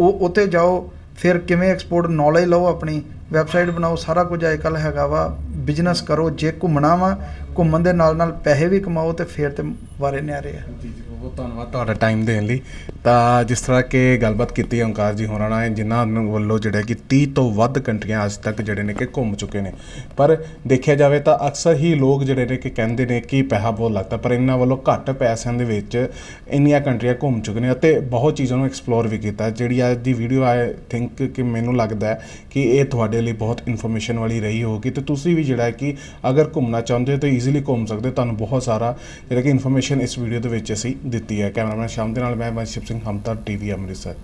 ਉਹ ਉੱਥੇ ਜਾਓ, ਫਿਰ ਕਿਵੇਂ ਐਕਸਪੋਰਟ ਨੌਲੇਜ ਲਓ ਆਪਣੀ ਵੈਬਸਾਈਟ ਬਣਾਓ, ਸਾਰਾ ਕੁਝ ਅੱਜ ਕੱਲ੍ਹ ਹੈਗਾ ਵਾ। ਬਿਜ਼ਨਸ ਕਰੋ, ਜੇ ਘੁੰਮਣਾ ਵਾ, ਘੁੰਮਣ ਦੇ ਨਾਲ ਨਾਲ ਪੈਸੇ ਵੀ ਕਮਾਓ ਤੇ ਫਿਰ ਤੇ ਵਾਰੇ ਨਿਆਰੇ ਆ। ਜੀ ਜੀ ਬਹੁਤ ਧੰਨਵਾਦ ਤੁਹਾਡਾ ਟਾਈਮ ਦੇਣ ਲਈ। ਤਾਂ ਜਿਸ ਤਰ੍ਹਾਂ ਕਿ ਗੱਲਬਾਤ ਕੀਤੀ ਓਂਕਾਰ ਜੀ ਹੋਰਾਂ ਨਾਲ, ਜਿਨ੍ਹਾਂ ਨੂੰ ਵੱਲੋਂ ਜਿਹੜਾ ਕਿ 30 ਤੋਂ ਵੱਧ ਕੰਟਰੀਆਂ ਅੱਜ ਤੱਕ ਜਿਹੜੇ ਨੇ ਕਿ ਘੁੰਮ ਚੁੱਕੇ ਨੇ। ਪਰ ਦੇਖਿਆ ਜਾਵੇ ਤਾਂ ਅਕਸਰ ਹੀ ਲੋਕ ਜਿਹੜੇ ਨੇ ਕਿ ਕਹਿੰਦੇ ਨੇ ਕਿ ਪੈਸਾ ਬਹੁਤ ਲੱਗਦਾ, ਪਰ ਇਹਨਾਂ ਵੱਲੋਂ ਘੱਟ ਪੈਸਿਆਂ ਦੇ ਵਿੱਚ ਇੰਨੀਆਂ ਕੰਟਰੀਆਂ ਘੁੰਮ ਚੁੱਕੇ ਨੇ ਅਤੇ ਬਹੁਤ ਚੀਜ਼ਾਂ ਨੂੰ ਐਕਸਪਲੋਰ ਵੀ ਕੀਤਾ। ਜਿਹੜੀ ਅੱਜ ਦੀ ਵੀਡੀਓ ਆਈ ਥਿੰਕ ਕਿ ਮੈਨੂੰ ਲੱਗਦਾ ਕਿ ਇਹ ਤੁਹਾਡੇ ਲਈ ਬਹੁਤ ਇਨਫੋਰਮੇਸ਼ਨ ਵਾਲੀ ਰਹੀ ਹੋਗੀ ਤੇ ਤੁਸੀਂ ਵੀ ਜਿਹੜਾ ਹੈ ਕਿ ਅਗਰ ਘੁੰਮਣਾ ਚਾਹੁੰਦੇ ਹੋ ਤਾਂ ਈਜ਼ੀਲੀ ਘੁੰਮ ਸਕਦੇ ਤੁਹਾਨੂੰ ਬਹੁਤ ਸਾਰਾ ਜਿਹੜਾ ਕਿ ਇਨਫੋਰਮੇਸ਼ਨ ਇਸ ਵੀਡੀਓ ਦੇ ਵਿੱਚ ਅਸੀਂ ਦਿੱਤੀ ਹੈ। ਕੈਮਰਾਮੈਨ ਸ਼ਾਮ ਦੇ ਨਾਲ ਮੈਂ ਮਨਸ਼ਿਪ ਸਿੰਘ ਹਮਤਾ ਟੀਵੀ ਅੰਮ੍ਰਿਤਸਰ